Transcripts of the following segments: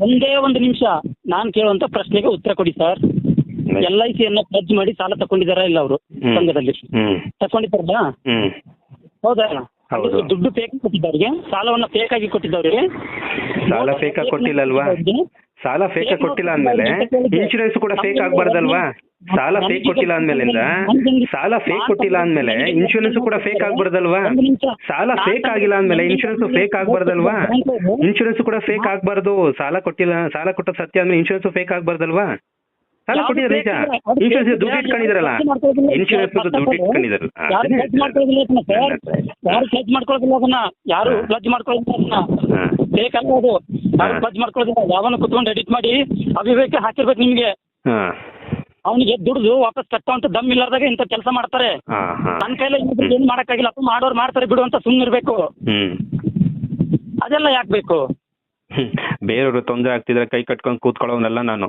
ಒಂದೇ ಒಂದು ನಿಮಿಷ. ನಾನು ಕೇಳುವಂತ ಪ್ರಶ್ನೆಗೆ ಉತ್ತರ ಕೊಡಿ ಸರ್. ಎಲ್ ಐ ಸಿಯನ್ನ ಖರ್ಚು ಮಾಡಿ ಸಾಲ ತಕೊಂಡಿದಾರಾ ಇಲ್ಲ ಅವರು. ಸಂಘದಲ್ಲಿ? ತಗೊಂಡಿದ್ದಾರಲ್ಲ ಹೌದಾ? ಹೌದು. ದುಡ್ಡು ಫೇಕ್ ಕೊಟ್ಟಿದ್ದವ್ರಿಗೆ ಸಾಲವನ್ನ ಫೇಕ್ ಆಗಿ ಕೊಟ್ಟಿದ್ದವ್ರಿಗೆ. ಸಾಲ ಫೇಕ್ ಕೊಟ್ಟಿಲ್ಲ ಅಲ್ವಾ ಸಾಲ ಫೇಕ್ ಆಗಿ ಕೊಟ್ಟಿಲ್ಲ ಅಂದ್ಮೇಲೆ ಇನ್ಶೂರೆನ್ಸ್ ಕೂಡ ಫೇಕ್ ಆಗ್ಬಾರ್ದಲ್ವಾ? ಸಾಲ ಫೇಕ್ ಕೊಟ್ಟಿಲ್ಲ ಅಂದ್ಮೇಲಿಂದ ಸಾಲ ಫೇಕ್ ಕೊಟ್ಟಿಲ್ಲ ಅಂದ್ಮೇಲೆ ಇನ್ಶೂರೆನ್ಸ್ ಕೂಡ ಫೇಕ್ ಆಗ್ಬಾರ್ದಲ್ವಾ? ಸಾಲ ಫೇಕ್ ಆಗಿಲ್ಲ ಅಂದ್ಮೇಲೆ ಇನ್ಶೂರೆನ್ಸ್ ಫೇಕ್ ಆಗ್ಬಾರ್ದಲ್ವಾ? ಇನ್ಶೂರೆನ್ಸ್ ಕೂಡ ಫೇಕ್ ಆಗ್ಬಾರ್ದು. ಸಾಲ ಕೊಟ್ಟಿಲ್ಲ ಸಾಲ ಕೊಟ್ಟ ಸತ್ಯ ಅಂದ್ರೆ ಇನ್ಶೂರೆನ್ಸ್ ಫೇಕ್ ಆಗ್ಬಾರ್ದಲ್ವಾ? ಸಾಲ ಕೊಟ್ಟಿದ್ದಾರೆ ಈಗ. ಇನ್ಶೂರೆನ್ಸ್ ದುಡ್ಡು ಇಟ್ಕೊಂಡಿದಾರಲ್ಲ ಇನ್ಶೂರೆನ್ಸ್ ದುಡ್ಡು ಇಟ್ಕೊಂಡಿದ್ದಾರೆ ಯಾರು ಪ್ಲಜ್ ಮಾಡ್ಕೊಳ್ಳೋದಿಲ್ಲ ಅದನ್ನ? ಯಾರು ಪ್ಲಜ್ ಮಾಡ್ಕೊಳ್ಳೋದಿಲ್ಲ ಅಲ್ಲ ಅದು. ಯಾರು ಹಾ. ಮಾಡ್ಕೊಳ್ಳೋದಿಲ್ಲ. ಯಾವನ್ನ ಕುತ್ಕೊಂಡು ಎಡಿಟ್ ಮಾಡಿ ಅವಿವೇಕ ಹಾಕಿರ್ಬೇಕು ನಿಮ್ಗೆ. ಅವನಿಗೆ ದುಡ್ದು ವಾಪಸ್ ಕಟ್ಟುವಂತ ದಮ್ ಇಲ್ಲಾರ್ದಾಗ ಇಂತ ಕೆಲಸ ಮಾಡ್ತಾರೆ. ನನ್ನ ಕೈಲ ಏನ್ ಮಾಡಕ್ಕಾಗಿಲ್ಲ. ಅಪ್ಪ ಮಾಡೋರು ಮಾಡ್ತಾರೆ ಬಿಡು ಅಂತ ಸುಮ್ಮನಿರ್ಬೇಕು ಹ್ಮ್. ಅದೆಲ್ಲ ಯಾಕೆ ಬೇಕು. ಬೇರೆಯವರು ತೊಂದರೆ ಆಗ್ತಿದ್ರೆ ಕೈ ಕಟ್ಕೊಂಡು ಕೂತ್ಕೊಳ್ಳೋನಲ್ಲ ನಾನು.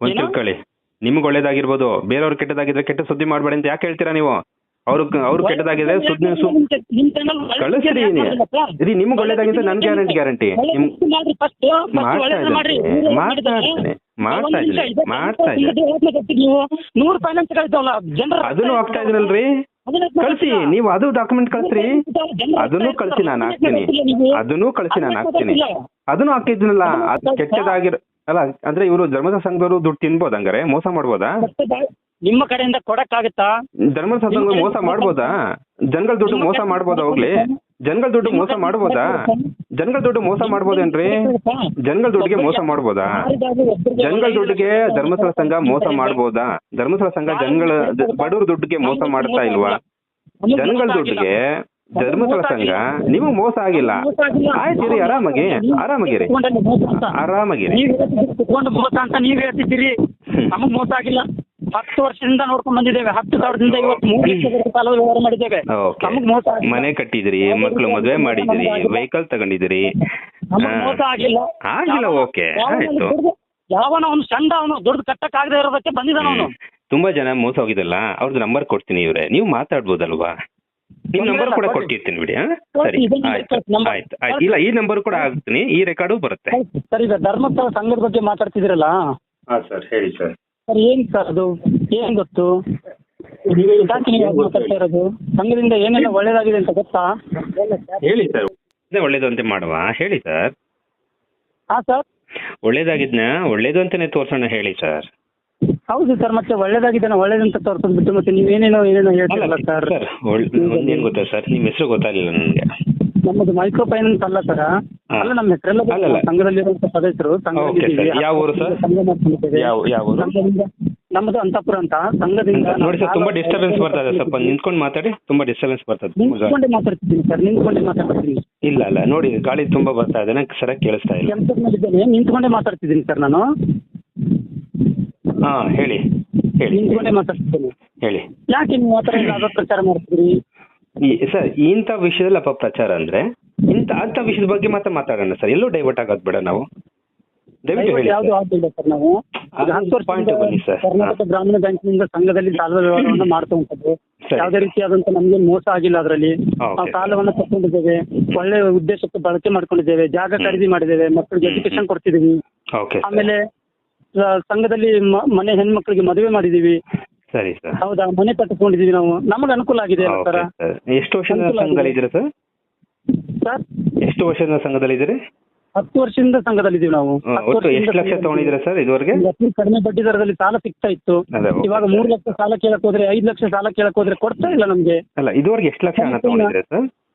ಒಂದ್ ಏನು? ತಿಳ್ಕೊಳ್ಳಿ ನಿಮ್ಗೆ ಒಳ್ಳೇದಾಗಿರ್ಬೋದು. ಬೇರೆಯವ್ರು ಕೆಟ್ಟದಾಗಿದ್ರೆ ಕೆಟ್ಟ ಸುದ್ದಿ ಮಾಡಬೇಡಿ ಅಂತ ಯಾಕೆ ಹೇಳ್ತೀರಾ ನೀವು? ಅವ್ರು ಅವ್ರು ಕೆಟ್ಟದಾಗಿದ್ರೆ ಸುದ್ದಿ ಸು ಕಳಿಸ್ರಿ ರೀ ನಿಮ್ಗೆ ಒಳ್ಳೇದಾಗಿದ್ರೆ ನನ್ ಗ್ಯಾರಂಟಿ? ಗ್ಯಾರಂಟಿ ನಿಮ್ ಮಾಡ್ತಾ ಇದ್ದೀನಿ. ಮಾಡ್ತಾ ಇದ್ದೀನಿ. ಮಾಡ್ತಾ ಇದ್ದೀನಿ. ಮಾಡ್ತಾ ಇದ್ದೀನಿ. ನೀವು ನೂರು ಫೈನಾನ್ಸ್ ಗಳಿದ್ದಾವಲ್ಲ ಜನರ ಅದನ್ನು ಆಗ್ತಾ ಇದೀನಲ್ರಿ ಕಳ್ಸಿ. ನೀವು ಅದು ಡಾಕ್ಯುಮೆಂಟ್ ಕಳ್ಸ್ರಿ. ಅದನ್ನು ಕಳ್ಸಿ ನಾನು ಹಾಕ್ತೀನಿ. ಅದನ್ನು ಕಳ್ಸಿ ನಾನು ಹಾಕ್ತೀನಿ. ಅದನ್ನು ಹಾಕಿದ್ನಲ್ಲ ಅದು ಕೆಟ್ಟದಾಗಿರೋ ಅಲ್ಲ ಅಂದ್ರೆ ಇವರು ಧರ್ಮದ ಸಂಘದವರು ದುಡ್ಡು ತಿನ್ಬೋದ ಹಂಗಾರೆ? ಮೋಸ ಮಾಡ್ಬೋದಾ? ನಿಮ್ಮ ಕಡೆಯಿಂದ ಕೊಡಕ್ಕಾಗತ್ತಾ? ಧರ್ಮದ ಸಂಘ ಮೋಸ ಮಾಡ್ಬೋದಾ? ಜನಗಳ ದುಡ್ಡು ಮೋಸ ಮಾಡ್ಬೋದಾ ಹೋಗ್ಲಿ? ಜನಗಳ ದುಡ್ಡು ಮೋಸ ಮಾಡ್ಬೋದಾ? ಜನಗಳ ದುಡ್ಡು ಮೋಸ ಮಾಡ್ಬೋದೇನ್ರಿ? ಜನಗಳ ದುಡ್ಡಿಗೆ ಮೋಸ ಮಾಡ್ಬೋದಾ? ಜನಗಳ ದುಡ್ಡಿಗೆ ಧರ್ಮಸ್ಥಳ ಸಂಘ ಮೋಸ ಮಾಡ್ಬೋದಾ? ಧರ್ಮಸ್ಥಳ ಸಂಘ ಜನಗಳ ಬಡವ್ರ ದುಡ್ಡಿಗೆ ಮೋಸ ಮಾಡ್ತಾ ಇಲ್ವಾ? ಜನಗಳ ದುಡ್ಡಿಗೆ ಧರ್ಮಸ್ಥಳ ಸಂಘ ನಿಮಗೆ ಮೋಸ ಆಗಿಲ್ಲ. ಆಯ್ತಿರಿ ಆರಾಮಾಗಿ ಆರಾಮಾಗಿರಿ. ಆರಾಮಾಗಿರಿ. ಕುತ್ಕೊಂಡು ಮೋಸ ಅಂತ ನೀವ್ ಹೇಳ್ತಿದ್ದೀರಿ. ನಮಗ್ ಮೋಸ ಆಗಿಲ್ಲ. ಹತ್ತು ವರ್ಷದಿಂದ ನೋಡ್ಕೊಂಡ್ ಬಂದಿದ್ದೇವೆ. ಹತ್ತು ಸಾವಿರದಿಂದ ಇವತ್ತು ಮೂರು ಲಕ್ಷ ಸಾಲ ವ್ಯವಹಾರ ಮಾಡಿದ್ದೇವೆ. ನಮಗ್ ಮೋಸ. ಮನೆ ಕಟ್ಟಿದಿರಿ ಮಕ್ಕಳು ಮದ್ವೆ ಮಾಡಿದಿರಿ ವೆಹಿಕಲ್ ತಗೊಂಡಿದಿರಿ ಮೋಸ ಆಗಿಲ್ಲ. ಆಗಿಲ್ಲ ಓಕೆ. ಯಾವನ ಆಯ್ತು. ದುಡ್ದು- ಯಾವನ ಅವನು ಚಂದ ಅವನು ದುಡ್ಡು ಕಟ್ಟಕ್ ಆಗದೆ ಇರೋದಕ್ಕೆ ಬಂದಿದ್ದಾನ ಅವನು. ತುಂಬಾ ಜನ ಮೋಸ ಹೋಗಿದಲ್ಲ ಅವ್ರದ್ದು ನಂಬರ್ ಕೊಡ್ತೀನಿ ಇವ್ರೆ. ನೀವು ಮಾತಾಡ್ಬೋದಲ್ವಾ? ನಿಮ್ ನಂಬರ್ ಕೂಡ ಕೊಟ್ಟಿರ್ತೀನಿ ಬಿಡಿ ಹಾ? ಸರಿ ಆಯ್ತು. ಆಯ್ತು ಆಯ್ತು. ಇಲ್ಲ ಈ ನಂಬರ್ ಕೂಡ ಹಾಕ್ತೀನಿ. ಈ ರೆಕಾರ್ಡ್ ಬರುತ್ತೆ. ಸರ್ ಈಗ ಧರ್ಮಸ್ಥಳ ಸಂಘದ ಬಗ್ಗೆ ಮಾತಾಡ್ತಿದ್ದೀರಲ್ಲ? ಹಾ ಸರ್. ಹೇಳಿ ಸರ್. ಸರ್ ಏನ್ ಸರ್ ಅದು? ಏನ್ ಗೊತ್ತು? ಯಾಕೆ ನೀವು ಅದ್ ಮಾತಾಡ್ತಾ ಇರೋದು? ಸಂಘದಿಂದ ಏನೆಲ್ಲ ಒಳ್ಳೇದಾಗಿದೆ ಅಂತ ಗೊತ್ತಾ? ಹೇಳಿ ಸರ್. ಒಳ್ಳೇದು ಅಂತ ಮಾಡುವ. ಹೇಳಿ ಸರ್. ಹಾ ಸರ್. ಒಳ್ಳೇದಾಗಿದ್ನ ಒಳ್ಳೇದು ಅಂತಾನೆ ತೋರ್ಸೋಣ ಹೇಳಿ ಸರ್. ಹೌದು ಸರ್ ಮತ್ತೆ ಒಳ್ಳೇದಾಗಿದೆ ಒಳ್ಳೇದಂತ ತೋರ್ಸ್ಬಿಟ್ಟು ಮತ್ತೆ ನೀವೇನೇನೋ ಏನೇನೋ ಹೇಳ್ತಿರಲ್ಲ ಸರ್? ಸರ್ ಏನ್ ಗೊತ್ತಾ ಸರ್? ನಿಮ್ಮ ಹೆಸರು ಗೊತ್ತಾಗಿಲ್ಲ ನನಗೆ. ನಮ್ಮದು ಮೈಕ್ರೋ ಫೈನಾನ್ಸ್ ಅಲ್ಲ ಸರ್. ಅಲ್ಲ ನಮ್ಮ ಹೆಸರೆಲ್ಲ ಅಲ್ಲಲ್ಲ. ಸಂಘದಲ್ಲಿರುವಂತ ಸದಸ್ಯರು ಸಂಘದಲ್ಲಿ Okay, sir. ಇದ್ದೀವಿ. ಯಾವ ಊರು sir? ಸಂಘ ಮಾಡ್ಕೊಂಡಿದ್ದೇವೆ. ಯಾವ ಯಾವ ಊರು? ಸಂಘದಿಂದ ನಮ್ಮದು ಅಂತಪುರ ಅಂತ. ಸಂಘದಿಂದ ನೋಡಿ ಸರ್ ತುಂಬಾ ಡಿಸ್ಟರ್ಬೆನ್ಸ್ ಬರ್ತಾ ಇದೆ ಸ್ವಲ್ಪ. ನಿಂತ್ಕೊಂಡು ಮಾತಾಡಿ. ತುಂಬಾ ಡಿಸ್ಟರ್ಬೆನ್ಸ್ ಬರ್ತದೆ ನಿಂತ್ಕೊಂಡೆ ಮಾತಾಡ್ತೀನಿ ಸರ್. ನಿಂತ್ಕೊಂಡೆ ಮಾತಾಡ್ತೀನಿ ಇಲ್ಲ ಅಲ್ಲ ನೋಡಿ ಗಾಳಿ ತುಂಬಾ ಬರ್ತಾ ಇದೆ. ನಂಗೆ ಸರಿಯಾಗಿ ಕೇಳಿಸ್ತಾ ಇಲ್ಲ. ನಿಂತ್ಕೊಂಡೇ ನಿಂತ್ಕೊಂಡೆ ಮಾತಾಡ್ತಿದ್ದೀನಿ ಸರ್ ನಾನು. ಹಾ ಹೇಳಿ ಹೇಳಿ. ನಿಂತ್ಕೊಂಡೆ ಮಾತಾಡ್ತಿದ್ದೀನಿ. ಹೇಳಿ. ಯಾಕೆ ನೀವು ಆ ಥರ ಎಲ್ಲ ಅಪಪ್ರಚಾರ ಮಾಡ್ತಿದ್ರಿ ಈ- ಸರ್ ಇಂಥ ವಿಷಯದಲ್ಲಿ ಅಪಪ್ರಚಾರ ಅಂದ್ರೆ ಇಂಥ ಅಂಥ ವಿಷಯದ ಬಗ್ಗೆ ಮಾತ್ರ ಮಾತಾಡೋಣ ಸರ್. ಎಲ್ಲೂ ಡೈವರ್ಟ್ ಆಗೋದ್ ಬೇಡ ನಾವು. ದಯವಿಟ್ಟು ಹೇಳಿ ಯಾವುದು ಸರ್. ಸರ್ ನಾವು. ಈಗ ಹತ್ತು ವರ್ಷದಿಂದ point ಬನ್ನಿ sir. ಕರ್ನಾಟಕ ಗ್ರಾಮೀಣ ಬ್ಯಾಂಕ್ನಿಂದ ಸಂಘದಲ್ಲಿ ಸಾಲದ ವ್ಯವಹಾರವನ್ನು ಮಾಡ್ತುವಂಥದ್ದು ಸರಿ. ಯಾವುದೇ ರೀತಿಯಾದಂತ ನಮ್ಗೆ ಮೋಸ ಆಗಿಲ್ಲ ಅದರಲ್ಲಿ. ನಾವು ಸಾಲವನ್ನ ತಗೊಂಡಿದ್ದೇವೆ ಒಳ್ಳೆ ಉದ್ದೇಶಕ್ಕೆ ಬಳಕೆ ಮಾಡ್ಕೊಂಡಿದ್ದೇವೆ. ಜಾಗ ಖರೀದಿ ಮಾಡಿದ್ದೇವೆ. ಮಕ್ಕಳಿಗೆ ಎಜುಕೇಶನ್ ಕೊಡ್ತಿದೀವಿ ಓಕೆ ಸರ್. ಆಮೇಲೆ ಸಂಘದಲ್ಲಿ ಮ- ಮನೆ ಹೆಣ್ಮಕ್ಳಿಗೆ ಮದುವೆ ಮಾಡಿದೀವಿ. ಸರಿ ಸರ್. ಹೌದಾ? ಮನೆ ಕಟ್ಟಿಸ್ಕೊಂಡಿದೀವಿ ನಾವು. ನಮಗೆ ಅನುಕೂಲ ಆಗಿದೆ ಅಲ್ಲ ಓಕೆ ಸರ್. ಎಷ್ಟು ವರ್ಷದ ಅನುಕೂಲ ಆಗಿದೆ. ಸರ್? ಸರ್? ಎಷ್ಟು ವರ್ಷದ ಸಂಘದಲ್ಲಿದ್ದೀರಿ ಹತ್ತು ವರ್ಷದಿಂದ ಸಂಘದಲ್ಲಿದ್ದೀವಿ ನಾವು. ಹ್ಮ್, ಹತ್ತು ಒಟ್ಟು ವರ್ಷದಿಂದ ಎಷ್ಟು ಲಕ್ಷ ಸಂಘದಲ್ಲಿದ್ದೀವಿ. ತಗೊಂಡಿದ್ದೀರಾ ಸರ್ ಇದುವರೆಗೆ? ಕಡಿಮೆ ಬಡ್ಡಿ ದರದಲ್ಲಿ ಸಾಲ ಸಿಗ್ತಾ ಇತ್ತು. ಅದೇ, ಇವಾಗ ಮೂರು ಲಕ್ಷ ಸಾಲ ಕೇಳಕ್ ಹೋದ್ರೆ ಐದು ಲಕ್ಷ ಸಾಲ ಕೇಳಕ್ ಹೋದ್ರೆ ಕೊಡ್ತಾ ಇಲ್ಲ ನಮ್ಗೆ. ಅಲ್ಲ ಇದುವರೆಗೆ ಎಷ್ಟು ಲಕ್ಷ ಹಣ ತಗೊಂಡಿದ್ದೀರಾ ಸರ್?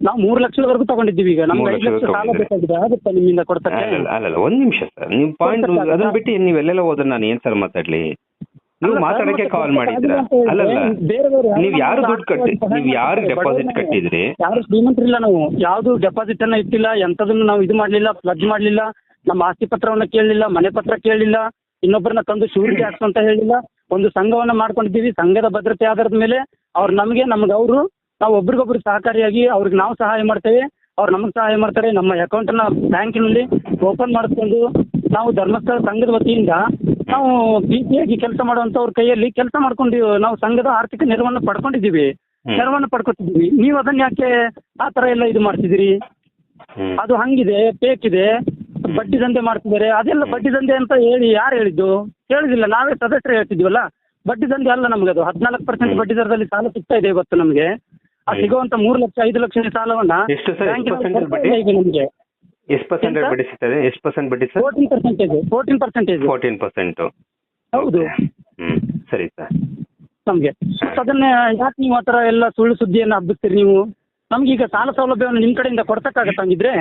ನಾವು ಮೂರು ಲಕ್ಷದವರೆಗೂ ತಗೊಂಡಿದ್ದೀವಿ ಈಗ. ನಮ್ಗೆ ಮೂರು ಐದು ಲಕ್ಷ ಸಾಲ ತಗೊಂಡಿದ್ದೀರಿ. ಬೇಕಾಗಿದೆ. ಆಗುತ್ತಾ ನಿಮ್ಮಿಂದ ಅಲ್ಲ ಅಲ್ಲಲ್ಲ ಅಲ್ಲಲ್ಲ ಒಂದ್ ನಿಮಿಷ ಸರ್. ನೀವು ಪಾಯಿಂಟ್ ಅದನ್ನ ಬಿಟ್ಟು ನೀವೆಲ್ಲೆಲ್ಲ ಹೋದ್ರೆ ನಾನು ಏನ್ ಸರ್ ಮಾತಾಡ್ಲಿ? ನೀವು ಅಲ್ಲ, ಮಾತಾಡಕ್ಕೆ ಮತ್ತೆ ಕಾಲ್ ಮಾಡಿದ್ರ? ಅಲ್ಲ ಅಂತ ಹೇಳಿದ್ರೆ ಅಲ್ಲಲ್ಲ ಯಾರು ನೀವು ಯಾರು ದುಡ್ಡು ಕಟ್ಟಿ ಸಹಾಯ ನೀವು ಯಾರು ಮಾಡ್ತಾರೆ, ಡೆಪಾಸಿಟ್ ಬಡವ್ರು ಕಟ್ಟಿದ್ರಿ? ಯಾರು ಶ್ರೀಮಂತರಿಲ್ಲ ನಾವು. ಯಾವ್ದು ಡೆಪಾಸಿಟ್ ಅನ್ನ ಇಟ್ಟಿಲ್ಲ ಎಂತದನ್ನು ನಾವು ಇದು ಮಾಡ್ಲಿಲ್ಲ ಪ್ಲಜ್ ಮಾಡ್ಲಿಲ್ಲ ನಮ್ಮ ಆಸ್ತಿ ಪತ್ರವನ್ನ ಕೇಳಲಿಲ್ಲ ಮನೆ ಪತ್ರ ಕೇಳಲಿಲ್ಲ ಇನ್ನೊಬ್ಬರನ್ನ ತಂದು ಶೂರಿಟಿ ಹಾಕ್ಸು ಅಂತ ಹೇಳಿಲ್ಲ. ಒಂದು ಸಂಘವನ್ನ ಮಾಡ್ಕೊಂಡಿದ್ದೀವಿ. ಸಂಘದ ಭದ್ರತೆ ಆಧಾರದ ಮೇಲೆ ಅವ್ರು ನಮಗೆ ನಮ್ಗೆ ಅವರು ನಾವು ಒಬ್ರಿಗೊಬ್ರು ಸಹಕಾರಿಯಾಗಿ ಅವ್ರಿಗೆ ನಾವು ಸಹಾಯ ಮಾಡ್ತೇವೆ. ಅವ್ರು ನಮಗೆ ಸಹಾಯ ಮಾಡ್ತಾರೆ. ನಮ್ಮ ಅಕೌಂಟನ್ನ ಬ್ಯಾಂಕಿನಲ್ಲಿ ಓಪನ್ ಮಾಡಿಸ್ಕೊಂಡು ನಾವು ಧರ್ಮಸ್ಥಳ ಸಂಘದ ವತಿಯಿಂದ ನಾವು ಪ್ರೀತಿಯಾಗಿ ಕೆಲಸ ಮಾಡುವಂಥವ್ರ ಕೈಯಲ್ಲಿ ಕೆಲಸ ಮಾಡ್ಕೊಂಡು ನಾವು ಸಂಘದ ಆರ್ಥಿಕ ನೆರವನ್ನು ಪಡ್ಕೊಂಡಿದ್ದೀವಿ. ನೆರವನ್ನು ಪಡ್ಕೊತಿದ್ದೀವಿ. ನೀವು ಅದನ್ನ ಯಾಕೆ ಆ ತರ ಎಲ್ಲ ಇದು ಮಾಡ್ತಿದ್ದೀರಿ? ಅದು ಹಂಗಿದೆ ಫೇಕ್ ಇದೆ ಬಡ್ಡಿ ದಂಧೆ ಮಾಡ್ತಿದ್ದಾರೆ. ಅದೆಲ್ಲ ಬಡ್ಡಿ ದಂಧೆ ಅಂತ ಹೇಳಿ ಯಾರು ಹೇಳಿದ್ದು? ಹೇಳಿದಿಲ್ಲ. ನಾವೇ ಸದಸ್ಯರು ಹೇಳ್ತಿದ್ವಲ್ಲ ಬಡ್ಡಿ ದಂಧೆ ಅಲ್ಲ ನಮ್ಗೆ ಅದು ಹದಿನಾಲ್ಕು ಪರ್ಸೆಂಟ್ ಬಡ್ಡಿ ದರದಲ್ಲಿ ಸಾಲ ಸಿಗ್ತಾ ಇದೆ ಇವತ್ತು ನಮಗೆ. ಆ. ಸಿಗುವಂತ ಮೂರು ಲಕ್ಷ ಐದು ಲಕ್ಷ ಸಾಲವನ್ನ ಎಷ್ಟು ಸರ್? ಎಷ್ಟು ಬ್ಯಾಂಕಿನವ್ರು ಬಡ್ಡಿ? ನಮ್ಗೆ. ಎಷ್ಟು ಪರ್ಸೆಂಟ್? ಬಡ್ಡಿ ಸಿಗ್ತದೆ? ಎಷ್ಟು ಪರ್ಸೆಂಟ್ ಬಡ್ಡಿ sir? Fourteen percentage fourteen percentage fourteen percent ಹೌದು. ಹ್ಮ್. ಸರಿ ಸರ್. ನಮ್ಗೆ. ಅದನ್ನ ಯಾಕೆ ನೀವು ಆ ಥರ ಎಲ್ಲ ಸುಳ್ಳು ಸುದ್ದಿಯನ್ನು ಹಬ್ಬಿಸ್ತೀರಿ ನೀವು? ನಮ್ಗೆ ಈಗ ಸಾಲ ಸೌಲಭ್ಯವನ್ನು ನಿಮ್ಮ ಕಡೆಯಿಂದ ಕೊಡ್ಸಕ್ಕಾಗತ್ತಾ ಹಂಗಿದ್ರೆ?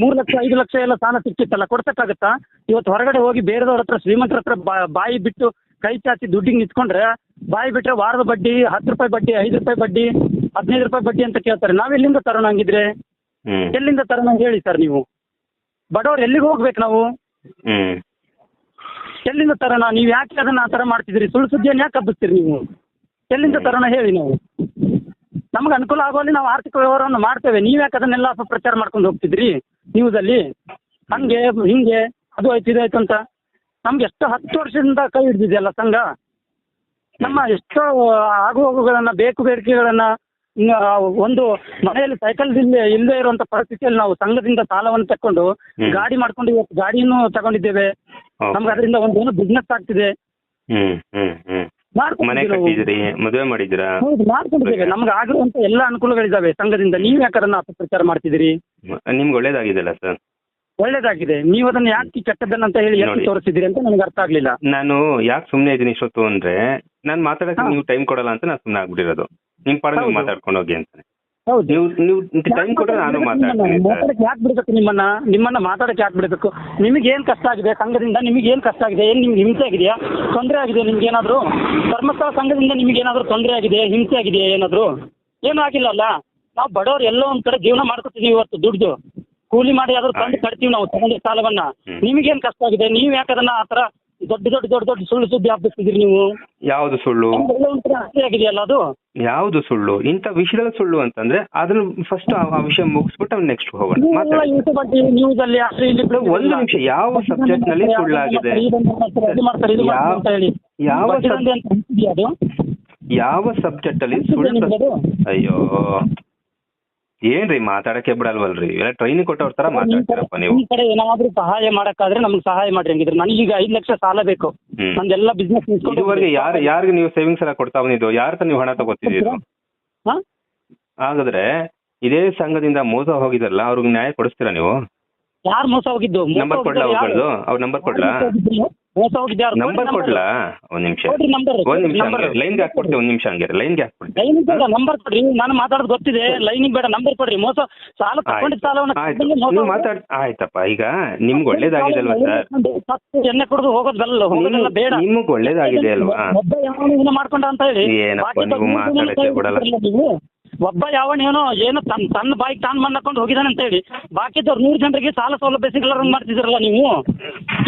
ಮೂರ್ ಲಕ್ಷ ಐದು ಲಕ್ಷ ಎಲ್ಲ ಸಾಲ ಸಿಕ್ಕಿತ್ತಲ್ಲ ಕೊಡ್ತಕ್ಕಾಗತ್ತಾ ಇವತ್ತು ಹೊರಗಡೆ ಹೋಗಿ ಬೇರೆದವ್ರ ಹತ್ರ ಶ್ರೀಮಂತರ ಹತ್ರ ಬಾಯಿ ಬಿಟ್ಟು ಕೈ ಚಾಚಿ ದುಡ್ಡಿಗೆ ನಿಂತ್ಕೊಂಡ್ರೆ ಬಾಯಿ ಬಿಟ್ರೆ ವಾರದ ಬಡ್ಡಿ ಹತ್ತು ರೂಪಾಯಿ ಬಡ್ಡಿ ಐದು ರೂಪಾಯಿ ಬಡ್ಡಿ ಹದಿನೈದು ರೂಪಾಯಿ ಬಡ್ಡಿ ಅಂತ ಕೇಳ್ತಾರೆ. ನಾವೆಲ್ಲಿಂದ ತರೋಣ ಹಂಗಿದ್ರೆ? ಹ್ಮ್. ಎಲ್ಲಿಂದ ತರೋಣ ಹೇಳಿ ಸರ್ ನೀವು. ಬಡವ್ರು ಎಲ್ಲಿಗೆ ಹೋಗ್ಬೇಕು ನಾವು? ಹ್ಮ್. ಎಲ್ಲಿಂದ ತರೋಣ? ನೀವು ಯಾಕೆ ಅದನ್ನ ಆ ಥರ ಮಾಡ್ತಿದ್ರಿ ಸುಳ್ಳು ಸುದ್ದಿಯನ್ನು ಯಾಕೆ ಹಬ್ಬಿಸ್ತೀರಿ ನೀವು? ಎಲ್ಲಿಂದ ತರೋಣ ಹೇಳಿ ನಾವು? ನಮ್ಗೆ ಅನುಕೂಲ ಆಗುವಲ್ಲಿ ನಾವು ಆರ್ಥಿಕ ವ್ಯವಹಾರವನ್ನು ಮಾಡ್ತೇವೆ. ನೀವು ಯಾಕೆ ಅದನ್ನೆಲ್ಲ ಅಪಪ್ರಚಾರ ಮಾಡ್ಕೊಂಡು ಹೋಗ್ತಿದ್ರಿ ನ್ಯೂಸಲ್ಲಿ? ಹಂಗೆ ಹಿಂಗೆ ಅದು ಆಯ್ತು ಇದಾಯ್ತು ಅಂತ. ನಮ್ಗೆ ಎಷ್ಟು ಹತ್ತು ವರ್ಷದಿಂದ ಕೈ ಹಿಡಿದಿದೆಯಲ್ಲ ಸಂಘ? ನಮ್ಮ ಎಷ್ಟೋ ಆಗು ಹೋಗುಗಳನ್ನ ಬೇಕು ಬೇಡಿಕೆಗಳನ್ನ ಒಂದು ಮನೆಯಲ್ಲಿ ಸೈಕಲ್ ಇಲ್ಲದೆ ಇಲ್ಲದೆ ಇರುವಂತ ಪರಿಸ್ಥಿತಿಯಲ್ಲಿ ನಾವು ಸಂಘದಿಂದ ಸಾಲವನ್ನು ತಕೊಂಡು ಗಾಡಿ ಮಾಡ್ಕೊಂಡು ಇವತ್ತು ಗಾಡಿಯನ್ನು ತಗೊಂಡಿದ್ದೇವೆ. Okay. ನಮ್ಗೆ ಅದರಿಂದ ಒಂದು ಏನೋ ಬಿಸ್ನೆಸ್ ಆಗ್ತಿದೆ. ಹ್ಮ್ ಹ್ಮ್ ಹ್ಮ್. ಮನೆ ಮಾಡ್ಕೊಂಡಿದ್ದೀವಿ. ನಾವು. ಕಟ್ಟಿದಿರಿ ಮದುವೆ ಮಾಡಿದಿರಾ ಹೌದು ಮಾಡ್ಕೊಂಡಿದ್ದೇವೆ. ನಮ್ಗೆ ಆಗಿರುವಂತ ಎಲ್ಲ ಅನುಕೂಲಗಳಿದಾವೆ ಸಂಘದಿಂದ. ನೀವು ಯಾಕೆ ಅದನ್ನ ಅಪಪ್ರಚಾರ ಮಾಡ್ತಿದ್ದೀರಿ? ನಿಮ್ಗೆ ಒಳ್ಳೇದಾಗಿದೆಯಲ್ಲ ಸರ್? ಒಳ್ಳೇದಾಗಿದೆ. ನೀವು ಅದನ್ನ ಯಾಕೆ ಕೆಟ್ಟದ್ದನ್ನ ಅಂತ ಹೇಳಿ ಯಾಕೆ ನೋಡಿ. ಅಂತ ನನಗೆ ಅರ್ಥ ಆಗ್ಲಿಲ್ಲ. ನಾನು ಯಾಕೆ ಸುಮ್ಮನೆ ಇದೀನಿ ಇಷ್ಟೊತ್ತು ಅಂದ್ರೆ ನಾನು ಮಾತಾಡಕ್ಕೆ ಹಾ. ನೀವು ಟೈಮ್ ಕೊಡಲ್ಲ ಅಂತ ನಾನು ಸುಮ್ನೆ ಆಗ್ಬಿಟ್ಟಿರೋದು. ನಿಮ್ ಪಾಡ ನೀವು ಮಾತಾಡ್ಕೊಂಡು ಹೋಗಿ ಅಂತಾನೆ. ಹೌದು. ನೀವು ನೀವು ಟೈಮ್ ಕೊಟ್ಟರೆ ನಾನು ಮಾತಾಡ್ತೀನಿ ಸರ್ ಮಾತಾಡಕ್ಕೆ ಯಾಕೆ ಬಿಡ್ಬೇಕು ನಿಮ್ಮನ್ನ? ನಿಮ್ಮನ್ನ ಮಾತಾಡಕ್ಕೆ ಯಾಕೆ ಬಿಡಬೇಕು? ನಿಮಗೆ ಏನ್ ಕಷ್ಟ ಆಗಿದೆ? ಸಂಘದಿಂದ ನಿಮಗೆ ಏನ್ ಕಷ್ಟ ಆಗಿದೆ? ಏನ್ ನಿಮ್ಗೆ ಹಿಂಸೆ ಆಗಿದೆಯಾ? ತೊಂದರೆ ಆಗಿದೆ ನಿಮ್ಗೆ ಏನಾದ್ರು? ಧರ್ಮಸ್ಥಳ ಸಂಘದಿಂದ ನಿಮ್ಗೆ ಏನಾದ್ರು ತೊಂದರೆ ಆಗಿದೆ ಹಿಂಸೆ ಆಗಿದೆಯಾ ಏನಾದ್ರು? ಏನೂ ಆಗಿಲ್ಲಲ್ಲ ನಾವು ಬಡವ್ರು ಎಲ್ಲೋ ಒಂದ್ ಕಡೆ ಜೀವನ ಮಾಡ್ಕೊತಿದೀವಿ ಇವತ್ತು ದುಡ್ಡು ಕೂಲಿ ಮಾಡಿ ಆದ್ರೂ ತಂದು. ಕಟ್ತೀವಿ ನಾವು ತಗೊಂಡ ಸಾಲವನ್ನ. ನಿಮಗೇನ್ ಕಷ್ಟ ಆಗಿದೆ? ನೀವ್ ಯಾಕೆ ಅದನ್ನ ಆ ಥರ ದೊಡ್ಡ ದೊಡ್ಡ ದೊಡ್ಡ ದೊಡ್ಡ ಸುಳ್ಳು ಸುದ್ದಿ ಹಬ್ಬಿಸ್ತಿದ್ದೀರಿ ನೀವು. ಯಾವ್ದು ಸುಳ್ಳು? ನಮ್ಗೆ ಎಲ್ಲೋ ಒಂದ್ ಆಗಿದೆಯಲ್ಲ ಅದು? ಯಾವ್ದು ಸುಳ್ಳು? ಇಂತ ವಿಷಯದಲ್ಲಿ ಸುಳ್ಳು ಅಂತಂದ್ರೆ ಅದನ್ನ ಫಸ್ಟ್ ಆ ವಿಷಯ ಮುಗಿಸ್ಬಿಟ್ಟು ಅವ್ನು ನೆಕ್ಸ್ಟ್ ಹೋಗೋಣ. ನೀವೆಲ್ಲ ಮಾತಾಡಿ. ಯೂಟ್ಯೂಬ್ ನ್ಯೂಸ್ ಅಲ್ಲಿ ಇಲ್ಲಿ ಒಂದು ನಿಮಿಷ ಯಾವ ಸಬ್ಜೆಕ್ಟ್ನಲ್ಲಿ ಸುಳ್ಳಾಗಿದೆ ಮಾಡ್ತಾರೆ, ಮಾಡ್ತಾರೆ ಇದು ಮಾಡ್ತಾರೆ ಅಂತ ಹೇಳಿ. ಯಾವ ದಂಧೆ ಅಂತ ಅದು? ಯಾವ ಸಬ್ಜೆಕ್ಟ್ ಅಲ್ಲಿ ಸುಳ್ಳು ಅಯ್ಯೋ. ಏನ್ರಿ ಮಾತಾಡಕ್ಕೆ ಬಿಡಲ್ವಲ್ರಿ? ಇವೆಲ್ಲ ಟ್ರೈನಿಂಗ್ ಕೊಟ್ಟವ್ರ ತರ ಮಾತಾಡ್ತೀರಪ್ಪ ನೀವು. ಈ ಕಡೆ ಏನಾದ್ರೂ ಸಹಾಯ ಮಾಡಕ್ಕಾದ್ರೆ ನಮ್ಗೆ ಸಹಾಯ ಮಾಡ್ರಿ ಹಂಗಿದ್ರೆ. ಈಗ ಐದು ಲಕ್ಷ ಸಾಲ ಬೇಕು. ಹ್ಮ್. ನಂದೆಲ್ಲ ಬಿಸ್ನೆಸ್ ಇದುವರೆಗೆ ಯಾರು ಯಾರಿಗೆ ನೀವು ಸೇವಿಂಗ್ಸ್ ಎಲ್ಲ ಕೊಡ್ತಾ ಬಂದಿದ್ದು? ಯಾರ ಹತ್ರ ನೀವು ಹಣ ತಗೋತಿದ್ದೀರಿ? ಹಾ? ಹಾಗಾದ್ರೆ ಇದೇ ಸಂಘದಿಂದ ಮೋಸ ಹೋಗಿದ್ರಲ್ಲ ಅವ್ರಿಗೆ ನ್ಯಾಯ ಕೊಡಿಸ್ತೀರಾ ನೀವು? ಯಾರು ಮೋಸ ಹೋಗಿದ್ದು? ಮೋಸ ನಂಬರ್ ಕೊಡ್ಲಾ ಹೋಗಿದ್ದು ಯಾರು? ಅವ್ರದ್ದು ಅವ್ರ ನಂಬರ್ ಕೊಡ್ಲಾ? ಯಾರು ಮೋಸ ಹೋಗಿದ್ದು? ಮೋಸ ಹೋಗಿದ್ದು ಯಾರು? ನಂಬರ್ ಕೊಡಿ ಕೊಡ್ಲಾ? ಒಂದ್ ನಿಮಿಷ. ಕೊಡ್ರಿ ನಂಬರ್ ಒಂದ್ ನಿಮಿಷ ನಂಬರ್ ಲೈನ್ಗೆ ಹಾಕ್ಬಿಡ್ತೀವಿ ಒಂದ್ ನಿಮಿಷ ಲೈನ್ ಲೈನ್ಗೆ ಹಾಕ್ಬಿಡ್ತೀವಿ ಲೈನಿಗೆ ಬೇಡ ನಂಬರ್ ಕೊಡ್ರಿ. ನಾನು ಮಾತಾಡೋದು ಗೊತ್ತಿದೆ. ಲೈನಿಗೆ ಬೇಡ ನಂಬರ್ ಕೊಡ್ರಿ. ಮೋಸ ಸಾಲ ತಗೊಂಡಿದ್ದ ಸಾಲವನ್ನ. ಮಾತಾಡ್ ಆಯ್ತಪ್ಪ. ಈಗ ನಿಮ್ಗೆ ಒಳ್ಳೇದಾಗಿದೆ ಅಲ್ವಾ ಸರ್? ಎಣ್ಣೆ ಕುಡಿದು ಹೋಗೋದಲ್ಲ ಹೋಗೋದೆಲ್ಲ ಬೇಡ. ನಿಮ್ಗೆ ಒಳ್ಳೇದಾಗಿದೆ ಅಲ್ವಾ ಮಾಡ್ಕೊಂಡ ಅಂತ ಹೇಳಿ. ಏನಪ್ಪ ನೀವು ಮಾತಾಡಕ್ಕೆ ಕೈ ಬಿಡಲ್ಲ. ಹಿಡಿದ್ರಲ್ಲ ನೀವು? ಒಬ್ಬ ಯಾವನೇನೋ ಏನೋ ತನ್ನ ತನ್ನ ಬಾಯಿಗೆ ತಾನು ಮಣ್ಣು ಹಾಕೊಂಡು ಹೋಗಿದಾನೆ ಅಂತ ಹೇಳಿ. ಬಾಕಿದವ್ರು ನೂರು ಜನರಿಗೆ ಸಾಲ ಸೌಲಭ್ಯ ಸಿಗಲಾರ ಮಾಡ್ತಿದ್ದೀರಲ್ಲ ನೀವು?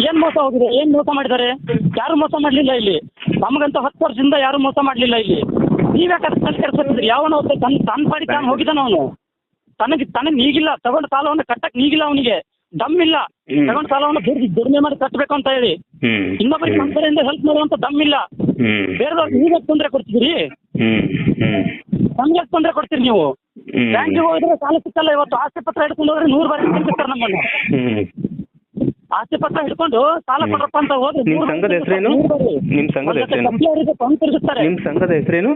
ಏನ್ ಮೋಸ ಹೋಗಿದೆ? ಏನ್ ಮೋಸ ಮಾಡಿದ್ದಾರೆ? ಯಾರು ಮೋಸ ಮಾಡಲಿಲ್ಲ ಇಲ್ಲಿ? ನಮಗಂತ ಹತ್ತು ವರ್ಷದಿಂದ ಯಾರು ಮೋಸ ಮಾಡ್ಲಿಲ್ಲ ಇಲ್ಲಿ. ನೀವ್ಯಾಕೆ ಅದಕ್ಕೆ ಕೆಲ್ಸತ್ತಿದ್ರಿ ಯಾವನೋ ಒಬ್ಬ ತನ್ನ ತನ್ನ ಪಾಡಿ ತಾನು ಹೋಗಿದ್ದಾನ ಅವನು. ತನಗೆ ತನಗೆ ನೀಗಿಲ್ಲ ತಗೊಂಡ ಸಾಲವನ್ನು ಕಟ್ಟಕ್ ನೀಗಿಲ್ಲ ಅವನಿಗೆ. ದಮ್ ಇಲ್ಲ. ತಗೊಂಡ್ ಸಾಲವನ್ನು ದುಡಿಮೆ ಮಾಡಿ ಕಟ್ಟಬೇಕು ಅಂತ ಹೇಳಿ. ಇನ್ನೊಬ್ಬರಿಗೆ ನಮ್ಮ ಕಡೆಯಿಂದ ಹೆಲ್ಪ್ ಮಾಡುವಂತ ದಮ್ ಇಲ್ಲ. ಬೇರೆದವ್ರಿಗೆ ನೀವೇ ತೊಂದರೆ ಕೊಡ್ತಿದ್ದೀರಿ? ಹ್ಮ್. ನಮ್ಗೆ ಯಾಕೆ ತೊಂದರೆ ಕೊಡ್ತೀರಿ ನೀವು. ಬ್ಯಾಂಕ್ ಬ್ಯಾಂಕಿಗೆ ಹೋದ್ರೆ ಸಾಲ ಸಿಕ್ಕಲ್ಲ ಇವತ್ತು ಆಸ್ತಿ ಪತ್ರ ಹಿಡ್ಕೊಂಡು ಹೋದ್ರೆ ನೂರು ಬಾರಿ ತಿರ್ಗಿಸ್ತಾರೆ ನಮ್ಮನ್ನ ಆಸ್ತಿ ಪತ್ರ ಹಿಡ್ಕೊಂಡು ಸಾಲ ಕೊಡ್ರಪ್ಪ ಅಂತ ಹೋದ್ರೆ ನಿಮ್ ಸಂಘದ ಹೆಸರೇನು? ನಿಮ್ ಸಂಘದ ಹೆಸರೇನು? ನಿಮ್ ಸಂಘದ ಹೆಸರೇನು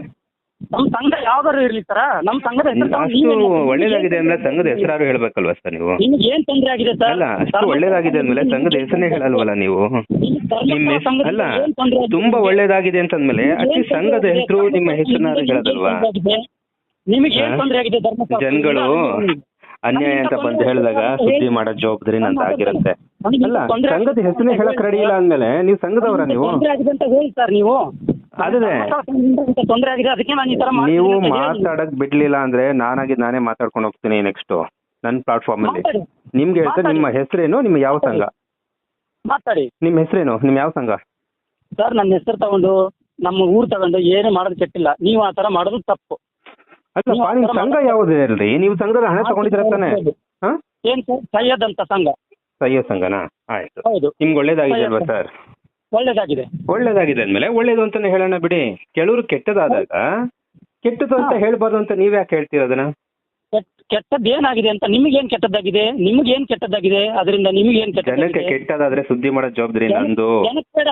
ನಮ್ಮ ಸಂಘ ಯಾವ್ದಾರು ಇರ್ಲಿ ಸರ. ನಮ್ ಸಂಘದ ಹೆಸರು ಅಷ್ಟು ಒಳ್ಳೇದಾಗಿದೆ ಅಂದ್ರೆ ಸಂಘದ ಹೆಸರಾರು ಹೇಳ್ಬೇಕಲ್ವಾ ಸರ್ ನೀವು? ನಿಮ್ಗೆ ಏನ್ ತೊಂದರೆ ಆಗಿದೆ ಸರ್? ಅಲ್ಲ ಅಷ್ಟು ಒಳ್ಳೇದಾಗಿದೆ ಅಂದ್ಮೇಲೆ ಸಂಘದ ಹೆಸರನ್ನೇ ಹೇಳಲ್ವಲ್ಲ ನೀವು? ನಿಮ್ಮ ಅಲ್ಲ ತುಂಬಾ ಒಳ್ಳೇದಾಗಿದೆ ಅಂತಂದ್ಮೇಲೆ ಅತಿ ಸಂಘದ ಹೆಸರು ನಿಮ್ಮ ಹೆಸರು ಹೇಳೋದಲ್ವಾ ಜನಗಳು ಅನ್ಯಾಯ ಅಂತ ಬಂದು ಹೇಳಿದಾಗ ಸುದ್ದಿ ಮಾಡೋ ಜವಾಬ್ದಾರಿ ನಂದು ಆಗಿರುತ್ತೆ ಅಲ್ಲ ಸಂಘದ ಹೆಸರನ್ನೇ ಹೇಳಕ್ ರೆಡಿ ಇಲ್ಲ ಅಂದ್ಮೇಲೆ ನೀವು ಸಂಘದವರ ನೀವು? ನೀವು. ಮಾತಾಡಕ್ ಬಿಡ್ಲಿಲ್ಲ ಅಂದ್ರೆ ನಾನಾಗಿ ನಾನೇ ಮಾತಾಡ್ಕೊಂಡು ಹೋಗ್ತೀನಿ ನೆಕ್ಸ್ಟ್ ನನ್ನ ಪ್ಲಾಟ್ಫಾರ್ಮ್ ಅಲ್ಲಿ. ನಿಮ್ಗೆ ಹೇಳ್ತಾರೆ ನಿಮ್ಮ ಹೆಸರೇನು ನಿಮ್ಗೆ ಯಾವ ಸಂಘ? ಮಾತಾಡಿ. ನಿಮ್ಮ ಹೆಸರೇನು? ನಿಮ್ಮ ಯಾವ ಸಂಘ? ಸರ್ ನನ್ನ ಹೆಸರು ತಗೊಂಡು ನಮ್ಮ ಊರ್ ತಗೊಂಡು ಏನು ಮಾಡೋದು ಕೆಟ್ಟಿಲ್ಲ. ನೀವು ಆ ತರ ಮಾಡೋದು ತಪ್ಪು. ನೀವು ಸಂಘ ಯಾವ್ದೇ ಇರಲಿ ನೀವು ಸಂಘದ ಹಣ ತಗೊಂಡಿದ್ರೆ ತಾನೆ? ಹಾ? ಏನ್ ಸರ್? ಸೈಯದ್ ಅಂತ ಸಂಘ. ಸಹ್ಯ ಸಂಘನಾ? ಆಯ್ತು. ಹೌದು. ನಿಮ್ಗೆ ಒಳ್ಳೇದಾಗಿದೆ ಅಲ್ವಾ ಸರ್? ಒಳ್ಳೇದಾಗಿದೆ. ಒಳ್ಳೇದಾಗಿದೆ ಅಂದ್ಮೇಲೆ ಒಳ್ಳೇದು ಅಂತಾನೆ ಹೇಳೋಣ ಬಿಡಿ. ಕೆಲವರು ಕೆಟ್ಟದಾದಾಗ ಕೆಟ್ಟದು ಅಂತ ಹೇಳ್ಬಾರ್ದು ಅಂತ ನೀವ್ ಯಾಕೆ ಹೇಳ್ತೀರ ಅದನ್ನ? ಕೆಟ್ಟ ಕೆಟ್ಟದ್ದು ಏನಾಗಿದೆ ಅಂತ ನಿಮಗೇನ್ ಕೆಟ್ಟದ್ದಾಗಿದೆ? ನಿಮಗೇನ್ ಕೆಟ್ಟದ್ದಾಗಿದೆ? ಅದರಿಂದ ನಿಮಗೇನ್ ಜನಕ್ಕೆ ಕೆಟ್ಟದ್ದಾಗಿದೆ ಕೆಟ್ಟದಾದ್ರೆ ಸುದ್ದಿ ಮಾಡೋ ಜವಾಬ್ದಾರಿ ನಂದು. ಜನಕ್ಕೆ ಬೇಡ.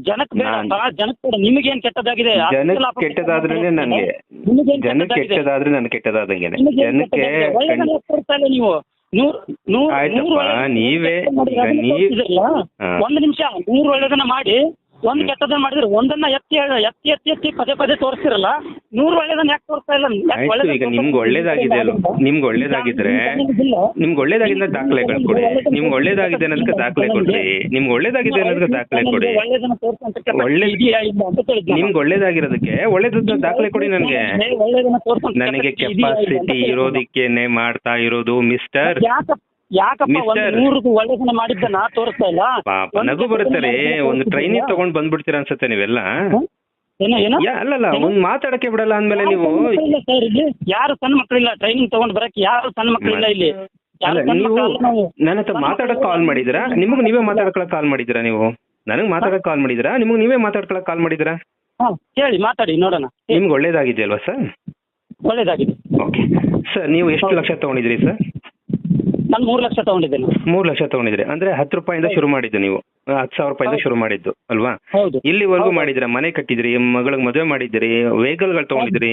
ಜನಕ್ಕೆ ಬೇಡ. ನಾನ್- ಜನಕ್ಕೆ ಬೇಡ. ನಿಮಗೇನ್ ಕೆಟ್ಟದ್ದಾಗಿದೆ? ಜನಕ್ಕೆ ಕೆಟ್ಟದಾದ್ರೇನೆ ನನ್ಗೆ ನಿಮಗೇನ್ ಜನಕ್ಕೆ? ಕೆಟ್ಟದಾದ್ರೆ ನನ್ ಕೆಟ್ಟದಾದಂಗೆನೆ. ಜನಕ್ಕೆ ಕಣ್- ನೀವು. ನೂರ್ ನೂರ್ ಆಯ್ತಪ್ಪ, ನೀವೇ ಈಗ ನೀವ್- ಹಾ. ಒಂದ್ ನಿಮಿಷ ನೂರ್ ಒಳ್ಳೆದನ್ನ ಮಾಡಿ. ಒಂದ್ ಕೆಟ್ಟದನ್ನ ಮಾಡಿದ್ರೆ ಒಂದನ್ನ ಎತ್ತಿ ಎತ್ತಿ ಎತ್ತಿ ಎತ್ತಿ ಪದೇ ಪದೇ ತೋರಿಸ್ತಿರಲ್ಲ. ನೂರ್ ಒಳ್ಳೇದನ್ನ ಯಾಕೆ ತೋರಿಸ್ತಾ ಇಲ್ಲ? ಆಯ್ತು ಈಗ ನಿಮ್ಗೆ ಒಳ್ಳೇದಾಗಿದೆ ಅಲ್ವಾ? ನಿಮ್ಗೆ ಒಳ್ಳೇದಾಗಿದ್ರೆ ನಿಮ್ಗೆ ಒಳ್ಳೇದಾಗಿದ್ದ ದಾಖಲೆಗಳು ಕೊಡಿ ನಿಮ್ಗೆ ಒಳ್ಳೇದಾಗಿದೆ ಅನ್ನೋದಕ್ಕೆ ದಾಖಲೆ ಕೊಡ್ರಿ. ನಿಮ್ಗೆ ಒಳ್ಳೇದಾಗಿದೆ ಅನ್ನೋದಕ್ಕೆ ದಾಖಲೆ ಕೊಡಿ ಒಳ್ಳೆ-. ನಿಮ್ಗೆ ಒಳ್ಳೇದಾಗಿರೋದಕ್ಕೆ ಒಳ್ಳೇದನ್ನ ದಾಖಲೆ ಕೊಡಿ ನನಗೆ. ನನಗೆ ಕೆಪಾಸಿಟಿ ಇರೋದಿಕ್ಕೇನೆ ಮಾಡ್ತಾ ಇರೋದು ಮಿಸ್ಟರ್ ಯಾಕಪ್ಪ ಒಂದು ಮಾಡಿದ್ದನ್ನ ತೋರಿಸ್ತಾ ಇಲ್ಲ? ಪಾಪ ನಗು ಬರುತ್ತೆ ರೀ ಒಂದು ಟ್ರೈನಿಂಗ್ ತಗೊಂಡ್ ಬಂದ್ಬಿಡ್ತೀರಾ ಅನ್ಸುತ್ತೆ ನೀವೆಲ್ಲ? ಏನೋ ಏನೋ? ಯಾ ಅಲ್ಲಲ್ಲ ಒಂದ್ ಮಾತಾಡಕ್ಕೆ ಬಿಡಲ್ಲ ಅಂದ್ಮೇಲೆ ನೀವು ಯಾರು ಸಣ್ಣ ಮಕ್ಳಿಲ್ಲ ಸರ್ ಇಲ್ಲಿ? ಯಾರು ಸಣ್ಣ ಮಕ್ಕಳಿಲ್ಲ ಟ್ರೈನಿಂಗ್ ತಗೊಂಡ್ ಬರಕ್ಕೆ ಯಾರು ಸಣ್ಣ ಮಕ್ಕಳಿಲ್ಲ ಇಲ್ಲಿ ಯಾರು ಅಲ್ಲ ಸಣ್ಣ ನೀವು ಮಕ್ಕಳಲ್ಲ ನಾವು. ನನ್ನ ಹತ್ರ ಮಾತಾಡಕ್ ಕಾಲ್ ಮಾಡಿದಿರಾ ನಿಮಗ್ ನೀವೇ ಮಾತಾಡ್ಕೊಳಕ್ ಕಾಲ್ ಮಾಡಿದಿರಾ ನೀವು? ನನಗ್ ಮಾತಾಡಕ್ ಕಾಲ್ ಮಾಡಿದಿರಾ ನಿಮಗ್ ನೀವೇ ಮಾತಾಡ್ಕೊಳಕ್ ಕಾಲ್ ಮಾಡಿದಿರಾ ಹಾ ಹೇಳಿ ಮಾತಾಡಿ ನೋಡೋಣ. ನಿಮ್ಗೆ ಒಳ್ಳೇದಾಗಿದೆಯಲ್ವಾ ಸರ್? ಒಳ್ಳೇದಾಗಿದೆ. ಓಕೆ. ಸರ್ ನೀವು ಎಷ್ಟು ಲಕ್ಷ ತಗೊಂಡಿದ್ರಿ ಸರ್? ನಾನು ಮೂರು ಲಕ್ಷ ತಗೊಂಡಿದ್ದೇನೆ. ಮೂರು ಲಕ್ಷ ತಗೊಂಡಿದ್ರಿ. ಅಂದ್ರೆ ಹತ್ತು ರೂಪಾಯಿಂದ ಶುರು ಮಾಡಿದ್ದು ನೀವು. ಹತ್ತು ಸಾವಿರ ರೂಪಾಯಿಂದ ಶುರು ಮಾಡಿದ್ದು ಅಲ್ವಾ? ಹೌದು. ಇಲ್ಲಿವರೆಗೂ ಮಾಡಿದ್ರೆ ಮನೆ ಕಟ್ಟಿದ್ರಿ ಮಗಳಿಗೆ ಮದುವೆ ಮಾಡಿದ್ರಿ ವೆಹಿಕಲ್ಗಳು ತಗೊಂಡಿದ್ರಿ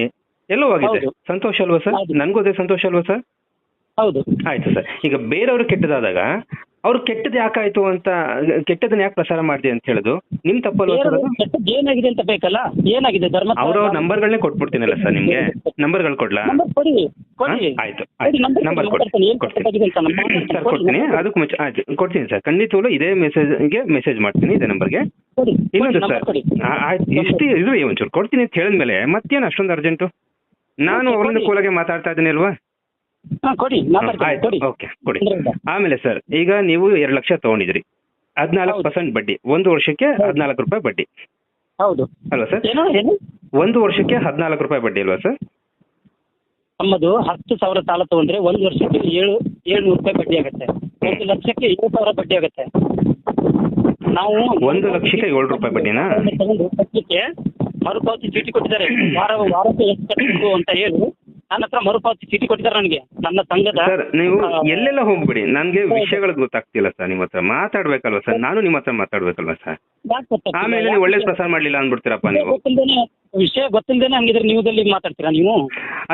ಎಲ್ಲೋ ಆಗಿದೆ ಹೌದು. ಸಂತೋಷ ಅಲ್ವಾ ಸರ್? ಹೌದು. ನನಗೂ ಅದೇ ಸಂತೋಷ ಅಲ್ವಾ ಸರ್? ಹೌದು. ಆಯ್ತು ಸರ್. ಈಗ ಬೇರೆಯವರು ಕೆಟ್ಟದಾದಾಗ ಅವ್ರು ಕೆಟ್ಟದ್ದು ಯಾಕಾಯ್ತು ಅಂತ ಕೆಟ್ಟದನ್ನ ಯಾಕೆ ಪ್ರಸಾರ ಮಾಡಿದೆ ಅಂತ ಹೇಳುದು? ನಿಮ್ ತಪ್ಪಲ್ಲ ಕೆಟ್ಟದ್ದು ಏನಾಗಿದೆ ಅಂತ ಬೇಕಲ್ಲ? ಏನಾಗಿದೆ ಧರ್ಮ ನಂಬರ್ ನಂಬರ್ಗಳನ್ನೇ ಕೊಟ್ಬಿಡ್ತೀನಲ್ಲ ಸರ್ ನಿಮ್ಗೆ? ನಂಬರ್ಗಳು ಕೊಡ್ಲಾ? ನಂಬರ್ ಕೊಡಿ? ಆಯ್ತು ನಂಬರ್ ಕೊಡ್ತೀನಿ. ಸರ್ ಕೊಡಿ, ಕೊಡ್ತೀನಿ. ಅದಕ್ಕೆ ಮುಂಚೆ ಆಯ್ತು. ಕೊಡ್ತೀನಿ ಸರ್. ಖಂಡಿತವಾಗ್ಲೂ ಇದೇ ಮೆಸೇಜ್ಗೆ ಮೆಸೇಜ್ ಮಾಡ್ತೀನಿ ಇದೇ ನಂಬರ್ಗೆ. ಇನ್ನೊಂದು ಸರ್ ಆಯ್ತು. ಇಷ್ಟು ಇರ್ರಿ ಒಂಚೂರು ಕೊಡ್ತೀನಿ ಅಂತ ಹೇಳಿದ್ಮೇಲೆ ಮತ್ತೇನು ಅಷ್ಟೊಂದು ಅರ್ಜೆಂಟು ನಾನು ಅವರನ್ನು ಕೂಲಾಗೆ ಮಾತಾಡ್ತಾ ಇದ್ದೀನಿ ಅಲ್ವಾ? ಹಾ ಕೊಡಿ ಮಾತಾಡ್ತೀನಿ ಕೊಡಿ. ಓಕೆ ಕೊಡಿ. ಆಮೇಲೆ ಸರ್ ಈಗ ನೀವು ಎರಡು ಲಕ್ಷ ತಗೊಂಡಿದ್ರಿ. ಹದಿನಾಲ್ಕು ಹೌದು. ಪರ್ಸೆಂಟ್ ಬಡ್ಡಿ ಒಂದು ವರ್ಷಕ್ಕೆ ಹೌದು. ಹದಿನಾಲ್ಕು ರೂಪಾಯಿ ಬಡ್ಡಿ. ಹೌದು. ಅಲ್ವಾ ಸರ್? ಏನು ಏನು? ಒಂದು ವರ್ಷಕ್ಕೆ ಹದಿನಾಲ್ಕು ರೂಪಾಯಿ ಬಡ್ಡಿ ಅಲ್ವಾ ಸರ್? ನಮ್ಮದು ಹತ್ತು ಸಾವಿರ ಸಾಲ ತಗೊಂಡ್ರೆ ಒಂದು ವರ್ಷಕ್ಕೆ ಏಳು ಏಳ್ನೂರು ರೂಪಾಯಿ ಬಡ್ಡಿ ಆಗುತ್ತೆ. ಒಂದು ಲಕ್ಷಕ್ಕೆ ಏಳು ಸಾವಿರ ಬಡ್ಡಿ ಆಗುತ್ತೆ. ನಾವು ಒಂದು ಲಕ್ಷಕ್ಕೆ ಏಳು ರೂಪಾಯಿ ಬಡ್ಡಿನಾ? ತಗೊಂಡು ಕಟ್ಟಲಿಕ್ಕೆ ಮರುಪಾವತಿ ಚೀಟಿ ಕೊಟ್ಟಿದ್ದಾರೆ. ವಾರ ವಾರಕ್ಕೆ ಎಷ್ಟು ಕಟ್ಟಬೇಕು ಅಂತ ಹೇಳಿ ನನ್ನ ಹತ್ರ ಮರುಪಾವತಿ ಚೀಟಿ ಕೊಟ್ಟಿದ್ದಾರೆ ನನಗೆ ನನ್ನ ಸಂಘದ ಸರ್ ನೀವು ಎಲ್ಲೆಲ್ಲ ಹೋಗ್ಬಿಡಿ. ನನ್ಗೆ. ವಿಷಯಗಳು ಗೊತ್ತಾಗ್ತಿಲ್ಲ ಸರ್ ನಿಮ್ಮ ಹತ್ರ. ಮಾತಾಡ್ಬೇಕಲ್ವಾ ಸರ್? ನಾನು ನಿಮ್ಮ ಹತ್ರ ಮಾತಾಡ್ಬೇಕಲ್ವಾ ಸರ್? ಯಾಕ್ ಗೊತ್ತಾಗ್ತಿಲ್ಲ? ಆಮೇಲೆ ನೀವು ಒಳ್ಳೆ ಪ್ರಸಾರ ಮಾಡ್ಲಿಲ್ಲ ಅಂದ್ಬಿಡ್ತೀರಪ್ಪ ವಿಷಯ ನೀವು. ಗೊತ್ತಿಲ್ದೇನೆ ವಿಷಯ ಗೊತ್ತಿಲ್ದೇನೆ ಹಂಗಿದ್ರೆ ನೀವುದಲ್ಲಿ ಮಾತಾಡ್ತೀರಾ ನೀವು?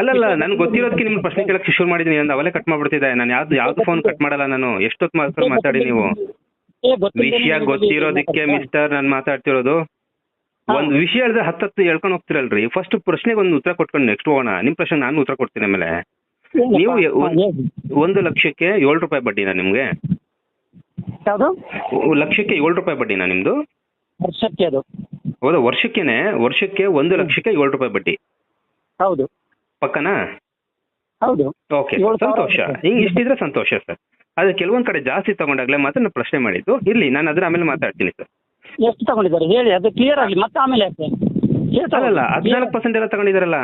ಅಲ್ಲಲ್ಲ ನನ್ಗೆ ಗೊತ್ತಿರೋದಕ್ಕೆ ನಿಮ್ಮ ಪ್ರಶ್ನೆ ಕೇಳಕ್ಕೆ ಶುರು ಮಾಡಿದೀನಿ. ಅಂದ ಅವಲೇ ಕಟ್ ಮಾಡ್ಬಿಡ್ತಿದ್ದೆ. ನಾನು ಯಾವ್ದು ಯಾವ್ದು ಫೋನ್ ಕಟ್ ಮಾಡಲ್ಲ ನಾನು. ಎಷ್ಟೊತ್ತು ಮಾತ್ರ ಮಾತಾಡಿ ನೀವು. ವಿಷಯ ಗೊತ್ತಿರೋದಿಕ್ಕೆ ಮಿಸ್ಟರ್ ನಾನು ಮಾತಾಡ್ತಿರೋದು. ಒಂದು ವಿಷಯ ಹೇಳಿದ್ರೆ ಹತ್ತತ್ತು ಹೇಳ್ಕೊಂಡು ಹೋಗ್ತಿರಲ್ರಿ. ಫಸ್ಟ್ ಪ್ರಶ್ನೆಗೆ ಒಂದು ಉತ್ತರ ಕೊಟ್ಕೊಂಡು ನೆಕ್ಸ್ಟ್ ಹೋಗೋಣ. ನಿಮ್ ಪ್ರಶ್ನೆ ನಾನು ಉತ್ತರ ಕೊಡ್ತೀನಿ ಆಮೇಲೆ. ನೀವು ಒಂದು ಲಕ್ಷಕ್ಕೆ ಏಳು ರೂಪಾಯಿ ಬಡ್ಡಿನಾ ನಿಮ್ಗೆ? ಯಾವುದು? ಲಕ್ಷಕ್ಕೆ ಏಳು ರೂಪಾಯಿ ಬಡ್ಡಿನಾ ನಿಮ್ದು? ವರ್ಷಕ್ಕೆ ಅದು. ಹೌದಾ ವರ್ಷಕ್ಕೆನೆ ವರ್ಷಕ್ಕೆ ಒಂದು ಲಕ್ಷಕ್ಕೆ ಏಳು ರೂಪಾಯಿ ಬಡ್ಡಿ. ಹೌದು. ಪಕ್ಕನಾ? ಹೌದು. ಓಕೆ ಸಂತೋಷ. ಹಿಂಗ್ ಇಷ್ಟಿದ್ರೆ ಸಂತೋಷ ಸರ್. ಆದ್ರೆ ಕೆಲವೊಂದ್ ಕಡೆ ಜಾಸ್ತಿ ತಗೊಂಡಾಗ್ಲೇ ಮಾತ್ರ ನಾನು ಪ್ರಶ್ನೆ ಮಾಡಿದ್ದು. ಇರ್ಲಿ ನಾನು ಅದ್ರ ಆಮೇಲೆ ಮಾತಾಡ್ತೀನಿ ಸರ್. ಎಷ್ಟು ತಗೊಂಡಿದ್ದಾರೆ? ಹೇಳಿ ಅದು ಕ್ಲಿಯರ್ ಆಗಲಿ ಮತ್ತೆ ಆಮೇಲೆ ಯಾಕೆ. ಹದಿನಾಲ್ಕು ಪರ್ಸೆಂಟ್ ಎಲ್ಲ ತಗೊಂಡಿದಾರಲ್ಲ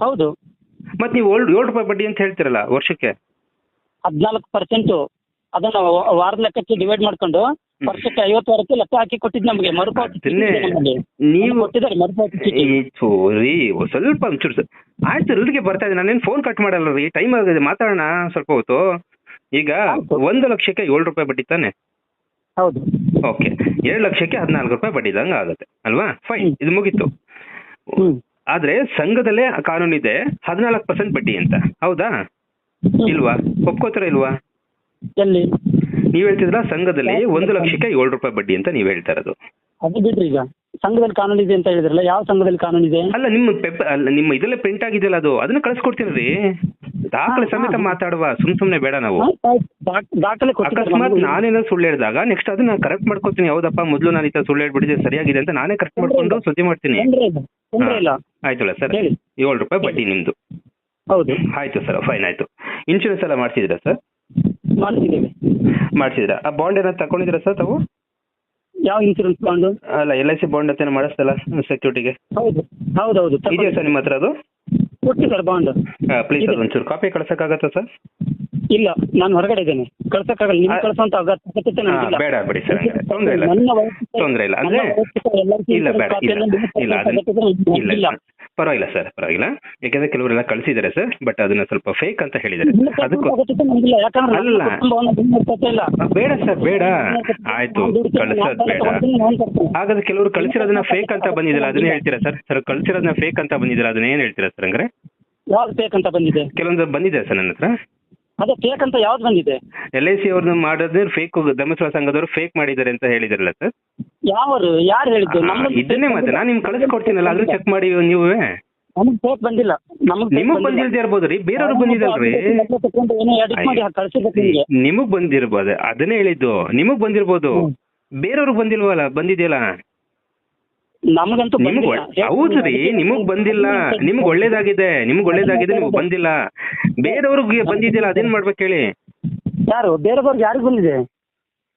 ಹೌದು. ಮತ್ತೆ ನೀವು ಏಳು ಏಳು ರೂಪಾಯಿ ಬಡ್ಡಿ ಅಂತ ಹೇಳ್ತಿರಲ್ಲ ವರ್ಷಕ್ಕೆ? ಹದಿನಾಲ್ಕು ಪರ್ಸೆಂಟ್ ಅದನ್ನ ವ- ವಾರದ ಲೆಕ್ಕಕ್ಕೆ ಡಿವೈಡ್ ಮಾಡ್ಕೊಂಡು ವರ್ಷಕ್ಕೆ ಐವತ್ತು ವಾರಕ್ಕೆ ಲೆಕ್ಕ ಹಾಕಿ ಕೊಟ್ಟಿದ್ ನಮಗೆ ಮರುಪಾವತಿ ಚೀಟಿ ಅದನ್ನೇ ಇದೆ. ನೀವು ಕೊಟ್ಟಿದ್ದಾರೆ ಮರುಪಾವತಿ ಚೀಟಿ ಸ್ವಲ್ಪ ಒಂಚೂರು ಸ- ಆಯ್ತು ಇಲ್ಲಿಗೆ ಬರ್ತಾ ಇದೆ ನಾನೇನು ಫೋನ್ ಕಟ್ ಮಾಡಲ್ಲ ರೀ. ಟೈಮ್ ಆಗಿದೆ ಮಾತಾಡೋಣ ಸ್ವಲ್ಪ ಹೊತ್ತು. ಈಗ ಆಯ್ತು. ಒಂದು ಲಕ್ಷಕ್ಕೆ ಏಳು ರೂಪಾಯಿ ಬಡ್ಡಿ ತಾನೆ? ಹೌದು. ಓಕೆ ಎರಡು ಲಕ್ಷಕ್ಕೆ ಹದಿನಾಲ್ಕು ರೂಪಾಯಿ ಬಡ್ಡಿ ಇದ್ದಂಗೆ ಆಗುತ್ತೆ. ಅಲ್ವಾ? ಫೈನ್ ಇದು ಮುಗೀತು. ಆದ್ರೆ ಸಂಘದಲ್ಲೇ ಕಾನೂನಿದೆ ಹದಿನಾಲ್ಕು ಪರ್ಸೆಂಟ್ ಬಡ್ಡಿ ಅಂತ. ಹೌದಾ. ಇಲ್ವಾ? ಒಪ್ಕೋತಾರ ಇಲ್ವಾ? ಎಲ್ಲಿ? ನೀವ್ ಹೇಳ್ತಿದ್ರ ಸಂಘದಲ್ಲಿ ಒಂದು ಲಕ್ಷಕ್ಕೆ ಏಳು ರೂಪಾಯಿ ಬಡ್ಡಿ ಅಂತ ನೀವ್ ಹೇಳ್ತಾ ಇರೋದು. ಅದು ಬಿಡ್ರಿ ಈಗ. ಸಂಘದಲ್ಲಿ ಕಾನೂನು ಇದೆ ಅಂತ ಹೇಳಿದ್ರಲ್ಲ ಯಾವ ಸಂಘದಲ್ಲಿ ಕಾನೂನು ಇದೆ? ಅಲ್ಲ ನಿಮ್ಮ ಅಲ್ಲ ನಿಮ್ಮ ಇದೆಲ್ಲ ಪ್ರಿಂಟ್ ಆಗಿದೆಯಲ್ಲ ಅದು? ಅದನ್ನ ಕಳ್ಸ್ಕೊಡ್ತೀನಿ ರೀ ದಾಖಲೆ ಸಮೇತ. ಮಾತಾಡುವ ಸುಮ್ ಸುಮ್ನೆ ಬೇಡ ನಾವು. ದಾಖಲೆ ಅಕಸ್ಮಾತ್ ನಾನೇನೋ ಸುಳ್ಳು ಹೇಳಿದಾಗ ನೆಕ್ಸ್ಟ್ ಅದನ್ನ ಕರೆಕ್ಟ್ ಮಾಡ್ಕೊತೀನಿ ಹೌದಪ್ಪ ಮೊದಲು ನಾನು ಈ ತರ ಸುಳ್ಳು ಹೇಳ್ಬಿಟ್ಟಿದೆ ಸರಿಯಾಗಿದೆ ಅಂತ ನಾನೇ ಕರೆಕ್ಟ್ ಮಾಡ್ಕೊಂಡು ಸುದ್ದಿ ಮಾಡ್ತೀನಿ. ಆಯ್ತಲ್ಲ ಸರ್. ಏಳು ರೂಪಾಯಿ ಬಡ್ಡಿ ನಿಮ್ದು. ಹೌದು. ಆಯ್ತು ಸರ್ ಫೈನ್ ಆಯ್ತು. ಇನ್ಶೂರೆನ್ಸ್ ಎಲ್ಲ ಮಾಡ್ಸಿದ್ರಾ ಸರ್? ಮಾಡ್ಸಿದ್ರಾ ಆ ಬಾಂಡ್ ಏನಾದ್ರು ತಗೊಂಡಿದ್ದೀರಾ ಸರ್ ತಾವು? ಯಾವ ಇನ್ಸೂರೆನ್ಸ್ ಬಾಂಡ್ ಅಲ್ಲ ಎಲ್ ಐ ಸಿ ಬಾಂಡ್ ಅಂತ ಮಾಡಿಸ್ತಲ್ಲ ಸೆಕ್ಯೂರಿಟಿಗೆ ಹೌದು ಹೌದೌದು ಇದೆಯಾ ಸರ್ ನಿಮ್ಮ ಹತ್ರ ಅದು? ಸರ್ ಬಾಂಡ್ ಪ್ಲೀಸ್ ಸರ್ ಒಂಚೂರು ಕಾಪಿ ಕಳ್ಸಕ್ಕಾಗತ್ತಾ ಸರ್? ಇಲ್ಲ ನಾನು ಹೊರಗಡೆ ಇದ್ದೇನೆ. ಕಳ್ಸಕ್ಕಾಗಲ್ಲ ನಿಮ್ಗೆ ಕಳ್ಸೋಂತ ಅಗತ್ಯತೆ ನನಗಿಲ್ಲ. ಬೇಡ ಬಿಡಿ ಸರ್ ತೊಂದ್ರೆ ಇಲ್ಲ. ತೊಂದ್ರೆ ಇಲ್ಲ. ಅಂದ್ರೆ ಇಲ್ಲ ಬೇಡ ಇಲ್ಲ. ಇಲ್ಲ. ಪರವಾಗಿಲ್ಲ ಸರ್ ಪರವಾಗಿಲ್ಲ. ಯಾಕಂದ್ರೆ ಕೆಲವರೆಲ್ಲ ಕಳಿಸಿದ್ದಾರೆ ಸರ್ ಬಟ್ ಅದನ್ನ ಸ್ವಲ್ಪ ಫೇಕ್ ಅಂತ ಹೇಳಿದ್ದಾರೆ ಅದಕ್ಕೂ ಅಲ್ಲ. ಬೇಡ ಸರ್ ಬೇಡ. ಆಯ್ತು ಕಳ್ಸೋದ್ ಬೇಡ. ಹಾಗಾದ್ರೆ ಕೆಲವರು ಕಳಿಸಿರೋದನ್ನ ಫೇಕ್ ಅಂತ ಬಂದಿದಿಲ್ಲ ಅದನ್ನ ಹೇಳ್ತೀರಾ ಸರ್? ಸರ್ ಕಳಿಸಿರೋದನ್ನ ಫೇಕ್ ಅಂತ ಬಂದಿದಿಲ್ಲ ಅದನ್ನ ಏನ್ ಹೇಳ್ತೀರಾ ಸರ್ ಅಂದ್ರೆ ಯಾವ್ದು ಫೇಕ್ ಅಂತ ಬಂದಿದೆ? ಕೆಲವೊಂದು ಬಂದಿದೆ ಸರ್ ನನ್ನ ಹತ್ರ. ಅದೇ ಫೇಕ್ ಅಂತ ಯಾವ್ದು ಬಂದಿದೆ? ಎಲ್ ಐ ಸಿ ಅವ್ರನ್ನ ಮಾಡೋದೇ ಫೇಕ್ ಧರ್ಮಸ್ಥಳ ಸಂಘದವರು ಫೇಕ್ ಮಾಡಿದ್ದಾರೆ ಅಂತ ಹೇಳಿದ್ರಲ್ಲ ಸರ್. ಯಾವರು? ಯಾರು ಹೇಳಿದ್ದು? ನಮ್ಗೆ ಇದನ್ನೇ ಮತ್ತೆ ನಾನು ನಿಮ್ಗೆ ಕಳಿಸ್ಕೊಡ್ತೀನಲ್ಲ ಅದನ್ನ ಚೆಕ್ ಮಾಡಿ ನೀವೇ. ನಮಗೆ ಫೇಕ್ ಬಂದಿಲ್ಲ. ನಮಗೆ ನಿಮಗ್ ಬಂದಿಲ್ದೇ ಇರ್ಬೋದು ರೀ ಬಂದಿದ್ದಲ್ರಿ ಬಂದಿದಲ್ರಿ ಏನೋ ಎಡಿಟ್ ಮಾಡಿ ನಿಮಗೆ. ನಿಮಗ್ ಬಂದಿರ್ಬೋದು ಅದನ್ನೇ ಹೇಳಿದ್ದು. ನಿಮಗ್ ಬಂದಿರ್ಬೋದು. ಬೇರೆಯವ್ರಿಗೆ ಬಂದಿಲ್ವಲ್ಲ ಬಂದಿದೆಯಲ್ಲ? ನಮಗಂತೂ ನಿಮ್ಗ್ ಬಂದಿಲ್ಲ. ಒಳ್ಳೆ- ಹೌದು ರೀ ನಿಮಗ್ ಬಂದಿಲ್ಲ. ನಿಮ್ಗ್ ಒಳ್ಳೇದಾಗಿದೆ ನಿಮ್ಗ್ ಒಳ್ಳೇದಾಗಿದೆ ನಿಮ್ಗ್ ಬಂದಿಲ್ಲ. ಬೇರೆಯವ್ರಿಗೆ ಬಂದಿದ್ದಿಲ್ಲ ಅದೇನ್ ಮಾಡ್ಬೇಕು ಹೇಳಿ? ಯಾರು? ಬೇರೆದವ್ರಿಗೆ ಯಾರಿಗೆ ಬಂದಿದೆ?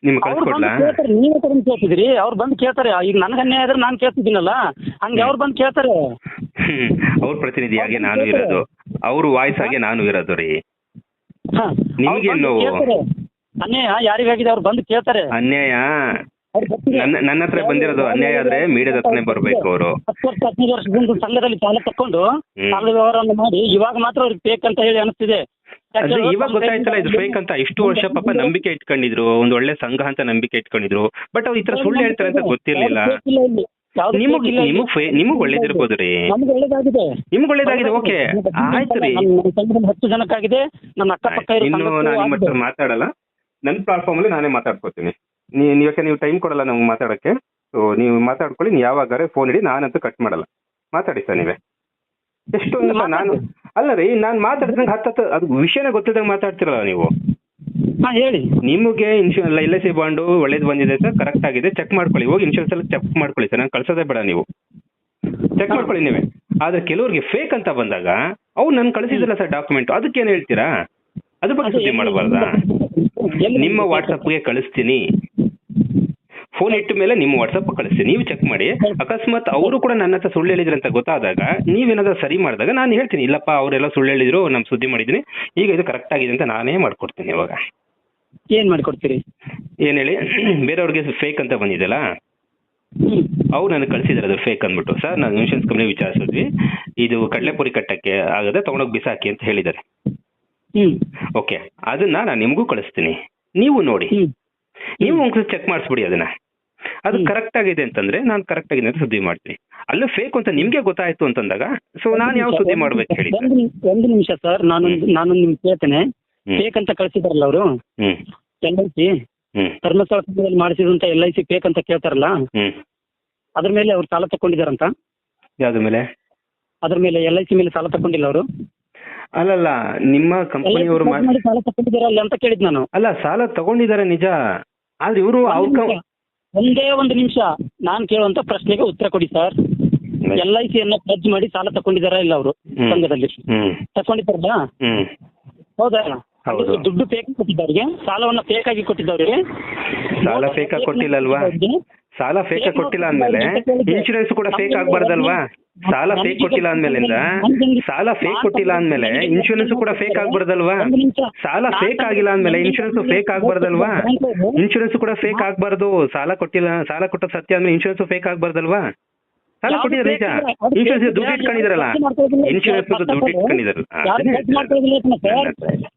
ನಿಮ್ಗೆ ಅವ್ರು ಬಂದು ಕಳ್ಸ್ಕೊಡ್ಲಾ ಕೇಳ್ತಾರೆ ನೀವೇ ತರ ಕೇಳ್ತಿದ್ರಿ ಅವ್ರು ಬಂದು ಕೇಳ್ತಾರೆ ಈಗ ನನಗೆ ಅನ್ಯಾಯ ಆದ್ರೆ ನಾನು ಕೇಳ್ತಿದ್ದೀನಲ್ಲ ಹಂಗೆ ಅವ್ರು ಬಂದು ಕೇಳ್ತಾರೆ. ಹ್ಮ್ ಅವ್ರ ಪ್ರತಿನಿಧಿಯಾಗಿ ನಾನು ಇರೋದು. ಅವ್ರ ವಾಯ್ಸ್ ಆಗಿ ನಾನು ಇರೋದು ರೀ. ಹಾ. ನಿಮ್ಗೆ ಅವ್ರು ಬಂದು ನೋವು? ಕೇಳ್ತಾರೆ. ಅನ್ಯಾಯ ಯಾರಿಗಾಗಿದೆ ಅವ್ರು ಬಂದು ಕೇಳ್ತಾರೆ. ಅನ್ಯಾಯ? ಅವ್ರು. ನನ್ನ ನನ್ನ ಹತ್ರ ಬಂದಿರೋದು ಅನ್ಯಾಯ ಆದ್ರೆ ಮೀಡಿಯಾದ ಹತ್ರನೇ ಬರ್ಬೇಕು ಅವರು. ಹತ್ತು ವರ್ಷ ಹದಿನೈದು ವರ್ಷದಿಂದ ಸಂಘದಲ್ಲಿ ಸಾಲ ತಕೊಂಡು ಹ್ಮ್. ಸಾಲ ವ್ಯವಹಾರವನ್ನು ಮಾಡಿ ಇವಾಗ ಮಾತ್ರ ಅವ್ರಿಗೆ ಫೇಕ್ ಅಂತ ಹೇಳಿ ಅನಿಸ್ತಿದೆ. ಅದೇ ಇವಾಗ ಗೊತ್ತಾಯ್ತಲ್ಲ ಇದು ಫೇಕ್ ಅಂತ ಇಷ್ಟು ವರ್ಷ ಪಾಪ ನಂಬಿಕೆ ಇಟ್ಕೊಂಡಿದ್ರು ಒಂದು ಒಳ್ಳೆ ಸಂಘ ಅಂತ ನಂಬಿಕೆ ಇಟ್ಕೊಂಡಿದ್ರು ಬಟ್ ಅವ್ರು ಈ ತರ ಸುಳ್ಳು ಹೇಳ್ತಾರೆ ಅಂತ ಗೊತ್ತಿರ್ಲಿಲ್ಲ. ನಿಮಗ್ ನಿಮಗ್ ನಿಮಗ್ ಒಳ್ಳೇದಿರ್ಬೋದು ರೀ. ನಮ್ಗೆ ಒಳ್ಳೇದಾಗಿದೆ. ಓಕೆ. ಆಯ್ತು ರೀ. ಹತ್ತು ಜನಕ್ಕಾಗಿದೆ. ನನ್ನ ಅಕ್ಕಪಕ್ಕ ಇನ್ನು ನಾನು ನಿಮ್ಮ ಹತ್ರ ಮಾತಾಡಲ್ಲ. ನನ್ನ ಪ್ಲಾಟ್ಫಾರ್ಮ್ ಅಲ್ಲಿ ನಾನೇ ಮಾತಾಡ್ಕೊತೀನಿ. ಯಾಕೆ ನೀವು ಟೈಮ್ ಕೊಡಲ್ಲ ನಮ್ಗೆ ಮಾತಾಡಕ್ಕೆ? ಸೊ ನೀವು ಮಾತಾಡ್ಕೊಳ್ಳಿ ನೀವು ಯಾವಾಗಾರೆ ಫೋನ್ ಇಡಿ ನಾನಂತೂ ಕಟ್ ಮಾಡಲ್ಲ. ಮಾತಾಡಿ ಸರ್ ನೀವೇ. ಎಷ್ಟೊಂದು ನಾನು ಅಲ್ಲ ರೀ ನಾನು ಮಾತಾಡ್ದಂಗೆ ಹತ್ತತ್ತು ಅದು ವಿಷಯನೇ ಗೊತ್ತಿದ್ದಂಗೆ ಮಾತಾಡ್ತಿರಲ್ಲ ನೀವು. ಹಾ ಹೇಳಿ. ನಿಮಗೆ insurance L I C bond ಒಳ್ಳೇದು ಬಂದಿದೆ ಸರ್ ಕರೆಕ್ಟ್ ಆಗಿದೆ ಚೆಕ್ ಮಾಡ್ಕೊಳ್ಳಿ. ಹೋಗಿ ಇನ್ಶೂರೆನ್ಸ್ ಎಲ್ಲ ಚೆಕ್ ಮಾಡ್ಕೊಳ್ಳಿ ಸರ್ ನಾನು ಕಳ್ಸೋದೇ ಬೇಡ ನೀವು. ಚೆಕ್ ಮಾಡ್ಕೊಳ್ಳಿ ನೀವೇ. ಆದ್ರೆ ಕೆಲವ್ರಿಗೆ ಫೇಕ್ ಅಂತ ಬಂದಾಗ ಅವ್ರು ನನ್ ಕಳಿಸಿದ್ರಲ್ಲ ಸರ್ ಡಾಕ್ಯುಮೆಂಟ್ ಅದಕ್ಕೇನು ಹೇಳ್ತೀರಾ? ಅದ್ರ ಬಗ್ಗೆ ಸುದ್ದಿ ಮಾಡಬಾರ್ದಾ? ನಿಮ್ಮ ವಾಟ್ಸಪ್ಗೆ ಕಳಿಸ್ತೀನಿ. ಫೋನ್ ಇಟ್ಟ ಮೇಲೆ ನಿಮ್ಮ ವಾಟ್ಸಪ್ ಕಳಿಸ್ತೀನಿ. ನೀವು ಚೆಕ್ ಮಾಡಿ. ಅಕಸ್ಮಾತ್ ಅವರು ಕೂಡ ನನ್ನ ಹತ್ರ ಸುಳ್ಳು ಹೇಳಿದ್ರು ಅಂತ ಗೊತ್ತಾದಾಗ ನೀವೇನಾದ್ರೂ ಸರಿ ಮಾಡಿದಾಗ ನಾನು ಹೇಳ್ತೀನಿ ಇಲ್ಲಪ್ಪ ಅವರೆಲ್ಲ ಸುಳ್ಳು ಹೇಳಿದ್ರು ನಮ್ಮ ಸುದ್ದಿ ಮಾಡಿದ್ದೀನಿ. ಈಗ ಇದು ಕರೆಕ್ಟ್ ಆಗಿದೆ ಅಂತ ನಾನೇ ಮಾಡ್ಕೊಡ್ತೀನಿ ಇವಾಗ. ಏನ್ ಮಾಡ್ಕೊಡ್ತೀರಿ? ಏನ್ ಹೇಳಿ? ಬೇರೆಯವ್ರಿಗೆ ಫೇಕ್ ಅಂತ ಬಂದಿದೆಯಲ್ಲ. ಅವ್ರು ನನಗೆ ಕಳಿಸಿದಾರೆ ಅದು ಫೇಕ್ ಅಂದ್ಬಿಟ್ಟು. ಸರ್ ನಾನು ಇನ್ಶೂರೆನ್ಸ್ ಕಂಪ್ನಿ ವಿಚಾರಿಸಿದ್ವಿ. ಇದು ಕಡಲೆಪುರಿ ಕಟ್ಟಕ್ಕೆ ಆಗದೆ ತಗೊಂಡೋಗಿ ಬಿಸಾಕಿ ಅಂತ ಹೇಳಿದ್ದಾರೆ. ಓಕೆ ಅದನ್ನ ನಾನು ನಿಮಗೂ ಕಳಿಸ್ತೀನಿ. ನೀವು ನೋಡಿ. ನೀವು ಒಂದ್ಸಲ ಚೆಕ್ ಮಾಡಿಸ್ಬಿಡಿ ಅದನ್ನ. ಅದು. ಕರೆಕ್ಟ್ ಆಗಿದೆ ಅಂತಂದ್ರೆ ನಾನು ಕರೆಕ್ಟ್ ಆಗಿದೆ ಅಂತ ಸುದ್ದಿ ಮಾಡ್ತೀನಿ. ಅಲ್ಲೂ ಫೇಕ್ ಅಂತ ನಿಮ್ಗೆ ಗೊತ್ತಾಯ್ತು ಅಂತಂದಾಗ ಸೊ ನಾನು ಯಾವ ಸುದ್ದಿ ಮಾಡ್ಬೇಕು ಹೇಳಿ ಒಂದು ನಿಮಿಷ ಸರ್ ನಾನು ನಾನು ನಿಮ್ಗೆ ಕೇಳ್ತೇನೆ. ಫೇಕ್ ಅಂತ ಕಳಿಸಿದಾರಲ್ಲ ಅವರು? ಹ್ಮ್. ಎಲ್ ಐ ಸಿ ಹ್ಮ್. ಧರ್ಮಸ್ಥಳ ಸಂಘದಲ್ಲಿ ಮಾಡಿಸಿದಂತ ಎಲ್ ಐ ಸಿ ಫೇಕ್ ಅಂತ ಕೇಳ್ತಾರಲ್ಲ? ಅದ್ರ ಮೇಲೆ ಅವ್ರು ಸಾಲ ತಕೊಂಡಿದಾರಂತ ಯಾವ್ದ್ರ ಮೇಲೆ? ಅದ್ರ ಮೇಲೆ ಎಲ್ ಐ ಸಿ ಮೇಲೆ ಸಾಲ ತಕೊಂಡಿಲ್ಲ ಅವರು? ಅಲ್ಲಲ್ಲ ನಿಮ್ಮ ಕಂಪನಿಯವರು ಸಾಲ ತಕೊಂಡಿದಾರಲ್ಲ ಅಂತ ಕೇಳಿದ್ ನಾನು. ಅಲ್ಲ ಸಾಲ ತಗೊಂಡಿದ್ದಾರೆ ನಿಜ. ಆದ್ರೆ ಇವರು ಅವ್ರ ಒಂದು ಒಂದೇ ನಿಮಿಷ ನಾನು ಕೇಳುವಂತ ಪ್ರಶ್ನೆಗೆ ಉತ್ತರ ಕೊಡಿ ಸರ್. ಎಲ್ ಐ ಸಿ ಅನ್ನ ಪ್ಲಜ್ ಮಾಡಿ ಸಾಲ ತಕೊಂಡಿದಾರ ಇಲ್ಲ ಅವರು. ಸಂಘದಲ್ಲಿ? ತಕೊಂಡಿದ್ದಾರಲ್ಲ ಹೌದಾ? ಹೌದು. ದುಡ್ಡು ಫೇಕ್ ಕೊಟ್ಟಿದ್ದವ್ರಿಗೆ ಸಾಲವನ್ನ ಫೇಕ್ ಆಗಿ ಕೊಟ್ಟಿದ್ದವ್ರಿಗೆ ಸಾಲ ಫೇಕ್ ಕೊಟ್ಟಿಲ್ಲ ಅಲ್ವಾ? ಸಾಲ ಫೇಕ್ ಕೊಟ್ಟಿಲ್ಲ ಅಂದ್ಮೇಲೆ ಇನ್ಶೂರೆನ್ಸ್ ಕೂಡ ಫೇಕ್ ಆಗ್ಬಾರ್ದಲ್ವಾ? ಸಾಲ ಫೇಕ್ ಕೊಟ್ಟಿಲ್ಲ ಅಂದ್ಮೇಲಿಂದ? ಸಾಲ ಫೇಕ್ ಕೊಟ್ಟಿಲ್ಲ ಅಂದ್ಮೇಲೆ ಇನ್ಶೂರೆನ್ಸ್ ಕೂಡ ಫೇಕ್ ಆಗ್ಬಾರ್ದಲ್ವಾ? ಸಾಲ ಫೇಕ್ ಆಗಿಲ್ಲ ಅಂದ್ಮೇಲೆ ಇನ್ಶೂರೆನ್ಸ್ ಫೇಕ್ ಆಗ್ಬಾರ್ದಲ್ವಾ? ಇನ್ಶೂರೆನ್ಸ್ ಕೂಡ ಫೇಕ್ ಆಗ್ಬಾರ್ದು. ಸಾಲ ಕೊಟ್ಟಿಲ್ಲ ಸಾಲ ಕೊಟ್ಟ ಸತ್ಯ ಅಂದ್ರೆ ಇನ್ಶೂರೆನ್ಸ್ ಫೇಕ್ ಆಗ್ಬಾರ್ದಲ್ವಾ? ಸಾಲ ಕೊಟ್ಟಿದ್ದಾರೆ ನಿಜ ಇನ್ಶೂರೆನ್ಸ್ ದುಡ್ಡು ಇಟ್ಕೊಂಡಿದಾರಲ್ಲ ಇನ್ಶೂರೆನ್ಸ್ ದುಡ್ಡು ಇಟ್ಕೊಂಡಿದಾರಲ್ಲ ಯಾರು ಪ್ಲಜ್ ಮಾಡ್ಕೊಳ್ಳೋದಿಲ್ಲ ಸರ್.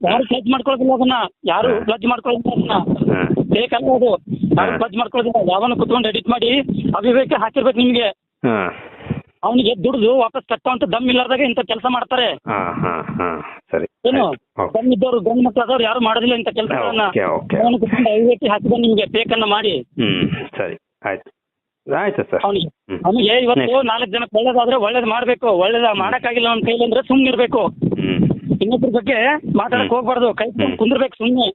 ಯಾರು ಪ್ಲಜ್ ಮಾಡ್ಕೊಳ್ಳೋದಿಲ್ಲ ಅದನ್ನ? ಯಾರು ಹಾ. ಮಾಡ್ಕೊಳ್ಳೋದಿಲ್ಲ ಅದನ್ನ? ಹಾ. ಅಲ್ಲ ಅದು. ಯಾರು. ಪ್ಲಜ್ ಮಾಡ್ಕೊಳ್ಳೋದಿಲ್ಲ ಯಾವನ್ನ ಕುತ್ಕೊಂಡು ಎಡಿಟ್ ಮಾಡಿ ಅವಿವೇಕ ಹಾಕಿರ್ಬೇಕು ನಿಮ್ಗೆ. ಅವನಿಗೆ ದುಡ್ದು ವಾಪಸ್ ಕಟ್ಟುವಂತ ದಮ್ ಇಲ್ಲಾರ್ದಾಗ ಇಂತ ಕೆಲಸ ಮಾಡ್ತಾರೆ. ಸರಿ. ಏನು? ದಮ್ ಇದ್ದವ್ರು ಗಂಡು ಮಕ್ಕಳಾದವ್ರು ಯಾರು ಮಾಡೋದಿಲ್ಲ ಇಂತ ಕೆಲಸ ಓಕೆ ಓಕೆ ಅವನು ಕುತ್ಕೊಂಡು ಅವಿವೇಕ ಹಾಕಿದ ನಿಮ್ಗೆ ಬೇಕನ್ನ ಮಾಡಿ. ಹ್ಮ್ ಸರಿ. ಆಯ್ತು. ಆಯ್ತು ಸರ್. ಅವನಿಗೆ ಹ್ಮ್. ಇವತ್ತು ನಾಲ್ಕು ಜನಕ್ಕೆ ಒಳ್ಳೇದಾದ್ರೆ ಒಳ್ಳೇದು ಮಾಡ್ಬೇಕು ಒಳ್ಳೇದ ಮಾಡಕ್ಕಾಗಿಲ್ಲ ಅವ್ನ ಕೈಲಿ ಅಂದ್ರೆ ಸುಮ್ಮನೆ ಇರ್ಬೇಕು. ಹ್ಮ್. ಇನ್ನೊಬ್ರ ಬಗ್ಗೆ ಮಾತಾಡಕ್ ಹೋಗ್ಬಾರ್ದು ಕೈ. ಕುಂದಿರ್ಬೇಕು ಸುಮ್ಮನೆ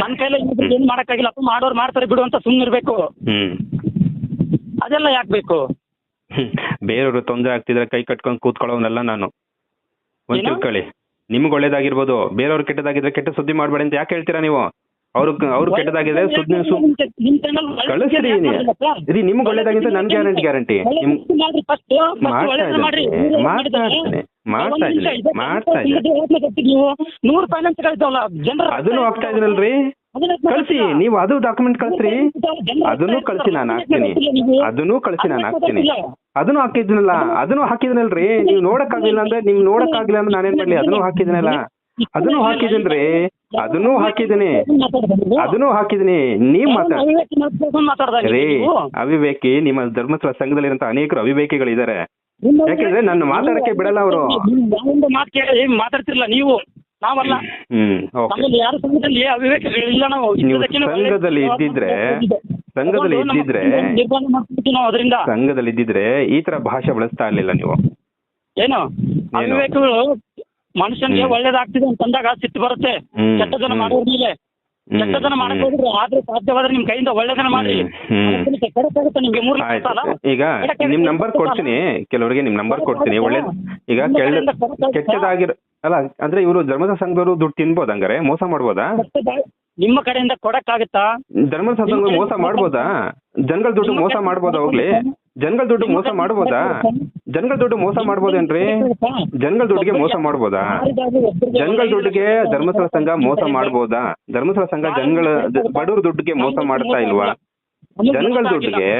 ನನ್ನ ಕೈಲಿ ಇನ್ನೊಬ್ರು ಏನ್ ಅಥವಾ ಮಾಡೋರು ಮಾಡ್ತಾರೆ ಬಿಡು ಅಂತ ಸುಮ್ಮನೆ ಇರ್ಬೇಕು. ಅದೆಲ್ಲ ಯಾಕೆ ಬೇಕು. ಬೇರೆಯವರು ತೊಂದರೆ ಆಗ್ತಿದ್ರೆ ಕೈ ಕಟ್ಕೊಂಡು ಕೂತ್ಕೊಳ್ಳೋನಲ್ಲ ನಾನು. ಒಂದ್ ನಿಮಗೆ ತಿಳ್ಕೊಳ್ಳಿ. ನಿಮ್ಗೆ ಒಳ್ಳೇದಾಗಿರ್ಬೋದು ಬೇರೆಯವ್ರು ಕೆಟ್ಟದಾಗಿದ್ರೆ ಕೆಟ್ಟ ಸುದ್ದಿ ಮಾಡಬೇಡಿ ಅಂತ ಯಾಕೆ ಹೇಳ್ತೀರಾ ನೀವು? ಅವ್ರು ಅವ್ರು ಕೆಟ್ಟದಾಗಿದೆ ಸುದ್ದಿ ಕಳಿಸ್ರಿ ರೀ ನಿಮ್ಗೆ ಒಳ್ಳೇದಾಗಿದ್ರೆ ನನ್ ಗ್ಯಾರಂಟಿ ಗ್ಯಾರಂಟಿ ಮಾಡ್ತಾ. ಇದ್ದೀನಿ ಇದ್ದೀನಿ ಇದ್ದೀನಿ ಅದನ್ನು ಹೋಗ್ತಾ ಇದ್ರಲ್ರಿ ಕಳಿಸಿ. ನೀವು ಅದು ಡಾಕ್ಯುಮೆಂಟ್ ಕಳಿಸ್ರಿ. ಅದನ್ನು ಕಳಿಸಿ ನಾನು ಹಾಕ್ತೀನಿ. ಅದನ್ನು ಕಳಿಸಿ ನಾನು ಹಾಕ್ತೀನಿ. ಅದನ್ನು ಹಾಕಿದ್ನಲ್ಲ ಅದನ್ನು ಹಾಕಿದ್ನಲ್ರಿ ನೀವು ನೋಡಕ್ಕಾಗಿಲ್ಲ ಅಂದ್ರೆ ನಿಮ್ ನೋಡಕ್ಕಾಗಿಲ್ಲ ಅಂದ್ರೆ ನಾನೇನ್ ಮಾಡ್ಲಿ? ಅದನ್ನು ಹಾಕಿದ್ನಲ್ಲ ಅದನ್ನು ಹಾಕಿದ್ದೀನ್ರಿ. ಅದನ್ನು ಹಾಕಿದೀನಿ ಅದನ್ನು ಹಾಕಿದೀನಿ ನೀವ್ ಮಾತಾಡ ರೀ ಅವಿವೇಕಿ ನಿಮ್ಮ ಧರ್ಮಸ್ಥಳ ಸಂಘದಲ್ಲಿರುವಂತ ಅನೇಕರು ಅವಿವೇಕಿಗಳಿದ್ದಾರೆ ಯಾಕಂದ್ರೆ ನನ್ನ ಮಾತಾಡಕ್ಕೆ ಬಿಡಲ್ಲ ಅವರು. ಮಾತು ಕೇಳಿ ಮಾತಾಡ್ತಿರ್ಲಿಲ್ಲ ನೀವು? ನಾವಲ್ಲ. ಯಾರು ಸಂಘದಲ್ಲಿ ಅವಿವೇಕಗಳಿಲ್ಲ ನಾವು. ಸಂಘದಲ್ಲಿ ಇದ್ದಿದ್ರೆ ಸಂಘದಲ್ಲಿ ಇದ್ದಿದ್ರೆ ಸಂಘದಲ್ಲಿ ಇದ್ದಿದ್ರೆ ಈ ತರ ಭಾಷೆ ಬಳಸ್ತಾ ಇರ್ಲಿಲ್ಲ ನೀವು. ಏನು? ಅವಿವೇಕಗಳು ಮನುಷ್ಯನಿಗೆ ಒಳ್ಳೇದಾಗ್ತಿದೆ ಅಂತಂದಾಗ ಸಿಟ್ಟು ಬರುತ್ತೆ. ಹ್ಮ್, ಕೆಟ್ಟದನ್ನ ಹ್ಮ್. ಮಾಡೋರ್ ಮೇಲೆ. ಹ್ಮ್, ಕೆಟ್ಟದನ್ನ ಮಾಡಕ್ ಹ್ಮ್. ಹೋದ್ರೆ ಆದ್ರೆ ಸಾಧ್ಯವಾದ್ರೆ ನಿಮ್ ಕೈಯಿಂದ ಒಳ್ಳೇದನ್ನ ಮಾಡಿ ಹ್ಮ್, ಹ್ಮ್. ಅದಕ್ಕೆ ನಿಮ್ಗೆ ಮೂರು ಲಕ್ಷ ಸಾಲ ಆಯ್ತು. ಈಗ ನಿಮ್ ನಂಬರ್ ಕೊಡ್ತೀನಿ. ಕೆಲವರಿಗೆ ನಿಮ್ ನಂಬರ್ ಕೊಡ್ತೀನಿ. ಒಳ್ಳೆ ಈಗ ಕೆಟ್ಟದಾಗಿರ ಕೆಟ್ಟದಾಗಿರೋ ಅಲ್ಲ ಅಂದ್ರೆ ಇವರು ಧರ್ಮದ ಸಂಘದವರು ದುಡ್ಡು ತಿನ್ಬೋದ ಹಂಗಾರೆ? ಮೋಸ ಮಾಡ್ಬೋದಾ? ನಿಮ್ಮ ಕಡೆಯಿಂದ ಕೊಡಕ್ಕಾಗತ್ತಾ? ಧರ್ಮದ ಸಂಘದವ್ರು ಮೋಸ ಮಾಡ್ಬೋದಾ? ಜನಗಳ ದುಡ್ಡು ಮೋಸ ಮಾಡ್ಬೋದಾ ಹೋಗ್ಲಿ? ಜನಗಳ ದುಡ್ಡು ಮೋಸ ಮಾಡ್ಬೋದಾ? ಜನಗಳ ದುಡ್ಡು ಮೋಸ ಮಾಡ್ಬೋದೇನ್ರಿ? ಜನಗಳ ದುಡ್ಡಿಗೆ ಮೋಸ ಮಾಡ್ಬೋದಾ? ಜನಗಳ ದುಡ್ಡಿಗೆ ಧರ್ಮಸ್ಥಳ ಸಂಘ ಮೋಸ ಮಾಡ್ಬೋದಾ? ಧರ್ಮಸ್ಥಳ ಸಂಘ ಜನಗಳ ಬಡವ್ರ ದುಡ್ಡಿಗೆ ಮೋಸ ಮಾಡ್ತಾ ಇಲ್ವಾ? ಜನಗಳ ದುಡ್ಡಿಗೆ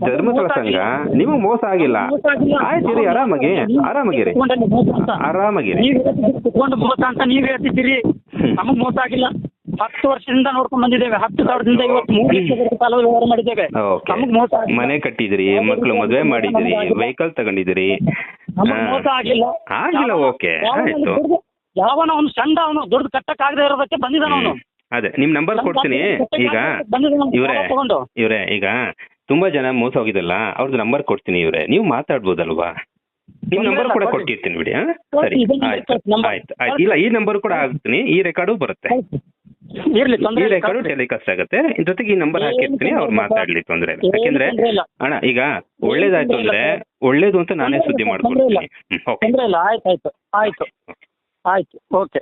ಧರ್ಮಸ್ಥಳ ಸಂಘ ನೀವು ಮೋಸ ಆಗಿಲ್ಲ. ಆಯ್ತು ರೀ ಆರಾಮಾಗಿ ಆರಾಮಾಗಿರಿ. ಆರಾಮಾಗಿರಿ ಮೋಸ ಅಂತ ನೀವ್ ಹೇಳ್ತಿದ್ದೀರಿ. ನಮಗ್ ಮೋಸ ಆಗಿಲ್ಲ. ಹತ್ತು ವರ್ಷದಿಂದ ನೋಡ್ಕೊಂಡ್ ಬಂದಿದ್ದೇವೆ. ಹತ್ತು ಸಾವಿರದಿಂದ ಇವತ್ತು ಮೂರು ಸಾಲ ವ್ಯವಹಾರ ಮಾಡಿದ್ದೇವೆ. ಓಕೆ. ನಮಗ್ ಮೋಸ ಆಗಿಲ್ಲ. ಮನೆ ಕಟ್ಟಿದ್ರಿ ಮಕ್ಕಳು ಮದುವೆ ಮಾಡಿದಿರಿ ವೆಹಿಕಲ್ ತಗೊಂಡಿದಿರಿ. ನಮಗ್ ಮೋಸ ಆಗಿಲ್ಲ ಆಗಿಲ್ಲ ಓಕೆ. ಯಾವನ ಆಯ್ತು. ದುಡ್ಡು- ಯಾವನ ಅವ್ನು ಚಂದ ಅವನು ದುಡ್ಡು ಕಟ್ಟಕ್ ಆಗದೆ ಇರೋದಕ್ಕೆ ಬಂದಿದ್ದಾನ ಅವನು. ಹ್ಮ್. ಅದೇ ನಿಮ್ ನಂಬರ್ ಕೊಡ್ತೀನಿ. ಈಗ ಇವ್ರೆ ತಗೊಂಡು? ಇವ್ರೆ ಈಗ ತುಂಬಾ ಜನ ಮೋಸ ಹೋಗಿದಲ್ಲ ಅವ್ರದ್ದು ನಂಬರ್ ಕೊಡ್ತೀನಿ ಇವ್ರೆ. ನೀವು ಮಾತಾಡ್ಬೋದಲ್ವಾ? ನಿಮ್ ನಂಬರ್ ಕೂಡ ಕೊಟ್ಟಿರ್ತೀನಿ ಬಿಡಿ ಸರಿ. ಆಯ್ತು. number. ಆಯ್ತು ಆಯ್ತು. ಇಲ್ಲ ಈ ನಂಬರ್ ಕೂಡ ಹಾಕ್ತೀನಿ. ಈ ರೆಕಾರ್ಡು ಬರುತ್ತೆ. ಇರ್ಲಿ ಈ ಇಲ್ಲ, ಟೆಲಿಕಾಸ್ಟ್ ಆಗುತ್ತೆ. ಜೊತೆಗೆ ಈ ನಂಬರ್ ಹಾಕಿರ್ತೀನಿ ಅವ್ರು ಮಾತಾಡ್ಲಿ ತೊಂದ್ರೆ ಇಲ್ಲ. ಯಾಕೆಂದ್ರೆ ಅಣ್ಣ ಈಗ ಒಳ್ಳೇದಾಯ್ತು ಅಂದ್ರೆ ಒಳ್ಳೇದು ಅಂತ ನಾನೇ ಸುದ್ದಿ ಮಾಡ್ಕೊಂಡು ಇಲ್ಲ. ಮಾಡ್ಕೊಡ್ತೀನಿ ಓಕೆ. ತೊಂದ್ರೆ ಇಲ್ಲ. ಆಯ್ತು ಆಯ್ತು ಆಯ್ತು ಆಯ್ತು. ಓಕೆ.